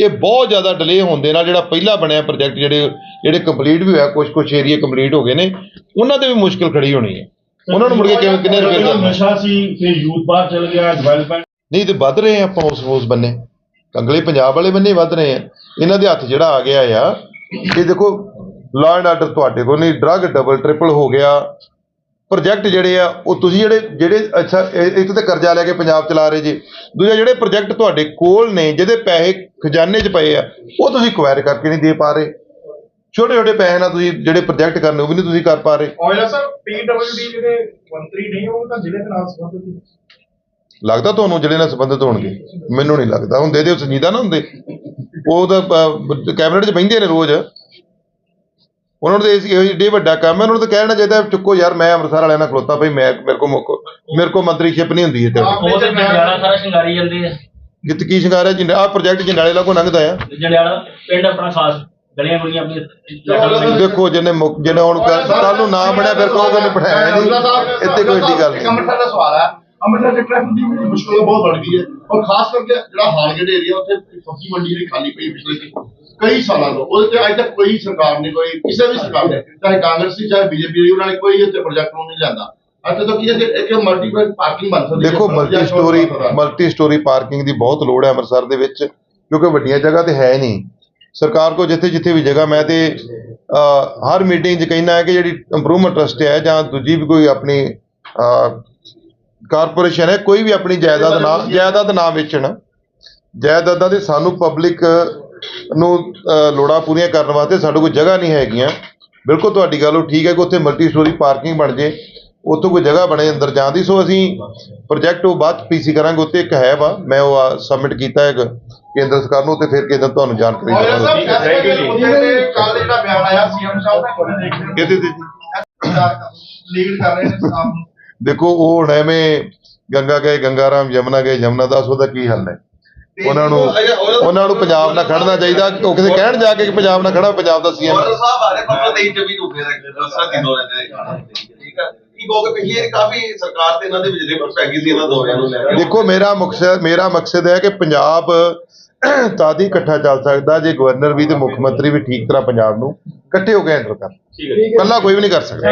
ਇਹ ਬਹੁਤ ਜ਼ਿਆਦਾ ਡਿਲੇ ਹੋਣ ਦੇ ਨਾਲ ਜਿਹੜਾ ਪਹਿਲਾ ਬਣਿਆ ਪ੍ਰੋਜੈਕਟ ਜਿਹੜੇ ਜਿਹੜੇ ਕੰਪਲੀਟ ਵੀ ਹੋਇਆ ਕੁਝ ਕੁਝ ਏਰੀਆ ਕੰਪਲੀਟ ਹੋ ਗਏ ਨੇ ਉਹਨਾਂ ਤੇ ਵੀ ਮੁਸ਼ਕਲ ਖੜੀ ਹੋਣੀ ਹੈ। ਉਹਨਾਂ ਨੂੰ ਮੁੜ ਕੇ ਕਿਵੇਂ ਕਿੰਨੇ ਰੁਪਏ ਕਰਨਾ ਨਸ਼ਾ ਸੀ ਫਿਰ ਯੂਥ ਬਾਹਰ ਚਲ ਗਿਆ ਡਿਵੈਲਪਮੈਂਟ ਨਹੀਂ ਤੇ ਵੱਧ ਰਹੇ ਆ ਆਪਾਂ ਉਸ ਉਸ ਬੰਨੇ। ਕੰਗਲੇ ਪੰਜਾਬ ਵਾਲੇ ਬੰਨੇ ਵੱਧ ਰਹੇ ਆ। ਇਹਨਾਂ ਦੇ ਹੱਥ ਜਿਹੜਾ ਆ ਗਿਆ ਆ ਇਹ ਦੇਖੋ ਲਾਅ ਐਂਡ ਆਰਡਰ ਤੁਹਾਡੇ ਕੋਲ ਨਹੀਂ ਡਰੱਗ ਡਬਲ ਟ੍ਰਿਪਲ ਹੋ ਗਿਆ। ਪ੍ਰੋਜੈਕਟ ਜਿਹੜੇ ਆ ਉਹ ਤੁਸੀਂ ਜਿਹੜੇ ਜਿਹੜੇ ਅੱਛਾ ਇੱਕ ਤੇ ਕਰਜ਼ਾ ਲੈ ਕੇ ਪੰਜਾਬ ਚਲਾ ਰਹੇ ਜੀ। ਦੂਜਾ ਜਿਹੜੇ ਪ੍ਰੋਜੈਕਟ ਤੁਹਾਡੇ ਕੋਲ ਨੇ ਜਿਹਦੇ ਪੈਸੇ ਖਜ਼ਾਨੇ 'ਚ ਪਏ ਆ ਉਹ ਤੁਸੀਂ ਕੁਆਇਰ ਕਰਕੇ ਨਹੀਂ ਦੇ ਪਾ ਰਹੇ। ਛੋਟੇ ਛੋਟੇ ਪੈਸੇ ਨਾਲ ਤੁਸੀਂ ਜਿਹੜੇ ਪ੍ਰੋਜੈਕਟ ਕਰਨੇ ਉਹ ਵੀ ਨਹੀਂ ਤੁਸੀਂ ਕਰ ਪਾ ਰਹੇ। ਔਰ ਸਰ ਪੀਡਬਲਯੂਡੀ ਜਿਹੜੇ ਮੰਤਰੀ ਨਹੀਂ ਉਹ ਤਾਂ ਜ਼ਿਲ੍ਹੇ ਨਾਲ ਸੰਬੰਧਿਤ ਨੇ। ਲੱਗਦਾ ਤੁਹਾਨੂੰ ਜਿਹੜੇ ਨਾਲ ਸੰਬੰਧਿਤ ਹੋਣਗੇ? ਮੈਨੂੰ ਨਹੀਂ ਲੱਗਦਾ। ਹੁੰਦੇ ਤੇ ਸੰਜੀਦਾ ਨਾ ਹੁੰਦੇ। ਉਹ ਤਾਂ ਕੈਬਨਿਟ 'ਚ ਬਹਿੰਦੇ ਨੇ ਰੋਜ਼। ਉਹਨਾਂ ਨੂੰ ਤਾਂ ਇਸ ਇਹ ਏਡੇ ਵੱਡਾ ਕੰਮ ਹੈ ਉਹਨਾਂ ਨੂੰ ਤਾਂ ਕਹਿਣਾ ਚਾਹੀਦਾ ਚੁੱਕੋ ਯਾਰ ਮੈਂ ਅੰਮ੍ਰਿਤਸਰ ਵਾਲਿਆਂ ਨਾਲ ਖਲੋਤਾ ਭਈ ਮੈਂ ਮੇਰੇ ਕੋ ਮੇਰੇ ਕੋ ਮੰਤਰੀਸ਼ਿਪ ਨਹੀਂ ਹੁੰਦੀ ਇੱਥੇ। ਉਹ ਤੇ ਜੰਡਿਆਲਾ ਸਾਰਾ ਸ਼ਿੰਗਾਰੀ ਜਾਂਦੇ ਆ। ਜਿੱਤ ਕੀ ਸ਼ਿੰਗਾਰ ਹੈ ਜਿੰਨਾ ਆਹ ਪ੍ਰੋਜੈਕਟ ਜੰਡਾਲੇ ਲਾਗੋਂ ਲੰਘਦਾ ਆ। ਜੰਡਿਆਲਾ ਪਿੰਡ ਆਪਣਾ ਖਾਸ ਗਲੀਆਂ ਗੁਲੀਆਂ ਆਪਣੀਆਂ ਦੇਖੋ ਜਿਹਨੇ ਮੁੱਕ ਜਿਹਨੇ ਹੁਣ ਕੱਲ ਨੂੰ ਨਾ ਬਣਿਆ ਫਿਰ ਕਹੋਗੇ ਨੇ ਪੜਾਇਆ ਨਹੀਂ। ਇੱਥੇ ਕੋਈ ਏਡੀ ਗੱਲ ਨਹੀਂ। ਅੰਮ੍ਰਿਤਸਰ ਦਾ ਸਵਾਲ ਹੈ ਅੰਮ੍ਰਿਤਸਰ ਦੇ ਟ੍ਰੈਫਿਕ ਦੀ ਵੀ ਮੁਸ਼ਕਲ ਬਹੁਤ ਵੱਧ ਗਈ ਹੈ। ਔਰ ਖਾਸ ਕਰਕੇ ਜਿਹੜਾ ਹਾਲਗੇਟ ਏਰੀਆ ਉੱਥੇ ਸਬਜ਼ੀ ਮੰਡੀ ਜਿਹੜੀ ਖਾਲੀ ਪਈ ਪਿਛਲੇ ਕਈ ਸਾਲਾਂ ਤੋਂ। ਉਹਦੇ ਤੇ ਅੱਜ ਤੱਕ ਕੋਈ ਸਰਕਾਰ ਨੇ ਕੋਈ ਕਿਸੇ ਵੀ ਸਰਕਾਰ ਨੇ ਚਾਹੇ ਕਾਂਗਰਸ ਦੀ ਚਾਹੇ ਬੀਜੇਪੀ ਦੀ ਉਹਨਾਂ ਨੇ ਕੋਈ ਇੱਥੇ ਪ੍ਰੋਜੈਕਟ ਨੂੰ ਨਹੀਂ ਲਿਆਂਦਾ। ਅੱਜ ਤੱਕ ਕੀ ਹੈ ਕਿ ਇੱਕ ਮਲਟੀਪਲ ਪਾਰਕਿੰਗ ਬਣ ਸਕਦੀ ਹੈ। ਦੇਖੋ multi storey multi storey parking ਦੀ ਬਹੁਤ ਲੋੜ ਹੈ ਅੰਮ੍ਰਿਤਸਰ ਦੇ ਵਿੱਚ ਕਿਉਂਕਿ ਵੱਡੀਆਂ ਜਗ੍ਹਾ ਤੇ ਹੈ ਨਹੀਂ। ਸਰਕਾਰ ਕੋ ਜਿੱਥੇ ਜਿੱਥੇ ਵੀ ਜਗ੍ਹਾ ਮੈਂ ਤੇ ਹਰ ਮੀਟਿੰਗ 'ਚ ਕਹਿੰਦਾ ਹੈ ਕਿ ਜਿਹੜੀ ਇੰਪਰੂਵਮੈਂਟ ਟਰਸਟ ਹੈ ਜਾਂ ਦੂਜੀ ਵੀ ਕੋਈ ਆਪਣੀ ਕਾਰਪੋਰੇਸ਼ਨ ਹੈ ਕੋਈ ਵੀ ਆਪਣੀ ਜਾਇਦਾਦ ਨਾ ਜਾਇਦਾਦ ਨਾ ਵੇਚਣ। ਜਾਇਦਾਦਾਂ ਦੇ ਸਾਨੂੰ ਪਬਲਿਕ ਨੂੰ ਲੋੜਾਂ ਪੂਰੀਆਂ ਕਰਨ ਵਾਸਤੇ ਸਾਡੇ ਕੋਲ ਜਗ੍ਹਾ ਨਹੀਂ ਹੈਗੀਆਂ। ਬਿਲਕੁਲ ਤੁਹਾਡੀ ਗੱਲ ਉਹ ਠੀਕ ਹੈ ਕਿ ਉੱਥੇ ਮਲਟੀ ਸਟੋਰੀ ਪਾਰਕਿੰਗ ਬਣ ਜੇ ਉੱਥੋਂ ਕੋਈ ਜਗ੍ਹਾ ਬਣੇ ਅੰਦਰ ਜਾਣ ਦੀ ਸੋ ਅਸੀਂ ਪ੍ਰੋਜੈਕਟ ਉਹ ਬਾਅਦ ਪੀਸੀ ਕਰਾਂਗੇ ਉੱਤੇ ਇੱਕ ਹੈ ਵਾ ਮੈਂ ਉਹ ਸਬਮਿਟ ਕੀਤਾ ਹੈ ਕੇਂਦਰ ਸਰਕਾਰ ਨੂੰ ਤੇ ਫਿਰ ਕੇਂਦਰ ਤੁਹਾਨੂੰ ਜਾਣਕਾਰੀ ਦੇਵਾਂਗਾ। ਸਾਹਿਬ ਤੇ ਕੱਲ ਜਿਹੜਾ ਬਿਆਨ ਆਇਆ ਸੀਐਮ ਸਾਹਿਬ ਦਾ ਕੋਲ ਦੇਖਦੇ ਇਹਦੇ ਤੇ ਜੀ ਲੀਡ ਕਰ ਰਹੇ ਨੇ ਨੂੰ। ਦੇਖੋ ਉਹ ਹੁਣ ਐਵੇਂ ਗੰਗਾ ਗਏ ਗੰਗਾ ਰਾਮ ਯਮਨਾ ਗਏ ਯਮਨਾ ਦਾਸ ਉਹਦਾ ਕੀ ਹੱਲ ਹੈ? ਉਹਨਾਂ ਨੂੰ ਉਹਨਾਂ ਨੂੰ ਪੰਜਾਬ ਨਾਲ ਖੜਨਾ ਚਾਹੀਦਾ। ਉਹ ਕਿਸੇ ਕਹਿਣ ਜਾ ਕੇ ਕਿ ਪੰਜਾਬ ਨਾਲ ਖੜਾ ਪੰਜਾਬ ਦਾ ਸੀਐਮ ਸਾਹਿਬ ਆ ਰਹੇ ਪਰ ਨਹੀਂ ਜਮੀ ਰੁਕੇ ਰਸਾ ਦੀ ਦੌਰੇ ਤੇ ਠੀਕ ਹੈ ਕੀ ਕਹੋਗੇ ਪਿਛਲੀ ਵਾਰੀ ਕਾਫੀ ਸਰਕਾਰ ਤੇ ਇਹਨਾਂ ਦੇ ਵਿੱਚ ਰਿਪੋਰਟ ਪੈ ਗਈ ਸੀ ਇਹਨਾਂ ਦੌਰਿਆਂ ਨੂੰ ਲੈ ਕੇ। ਦੇਖੋ ਮੇਰਾ ਮਕਸਦ ਮੇਰਾ ਮਕਸਦ ਹੈ ਕਿ ਪੰਜਾਬ ਤਾਂ ਹੀ ਇਕੱਠਾ ਚੱਲ ਸਕਦਾ ਜੇ ਗਵਰਨਰ ਵੀ ਤੇ ਮੁੱਖ ਮੰਤਰੀ ਵੀ ਠੀਕ ਤਰ੍ਹਾਂ ਪੰਜਾਬ ਨੂੰ ਇਕੱਠੇ ਹੋ ਕੇ ਹੈਂਡਲ ਕਰਨ। ਠੀਕ ਹੈ। ਇਕੱਲਾ ਕੋਈ ਵੀ ਨਹੀਂ ਕਰ ਸਕਦਾ।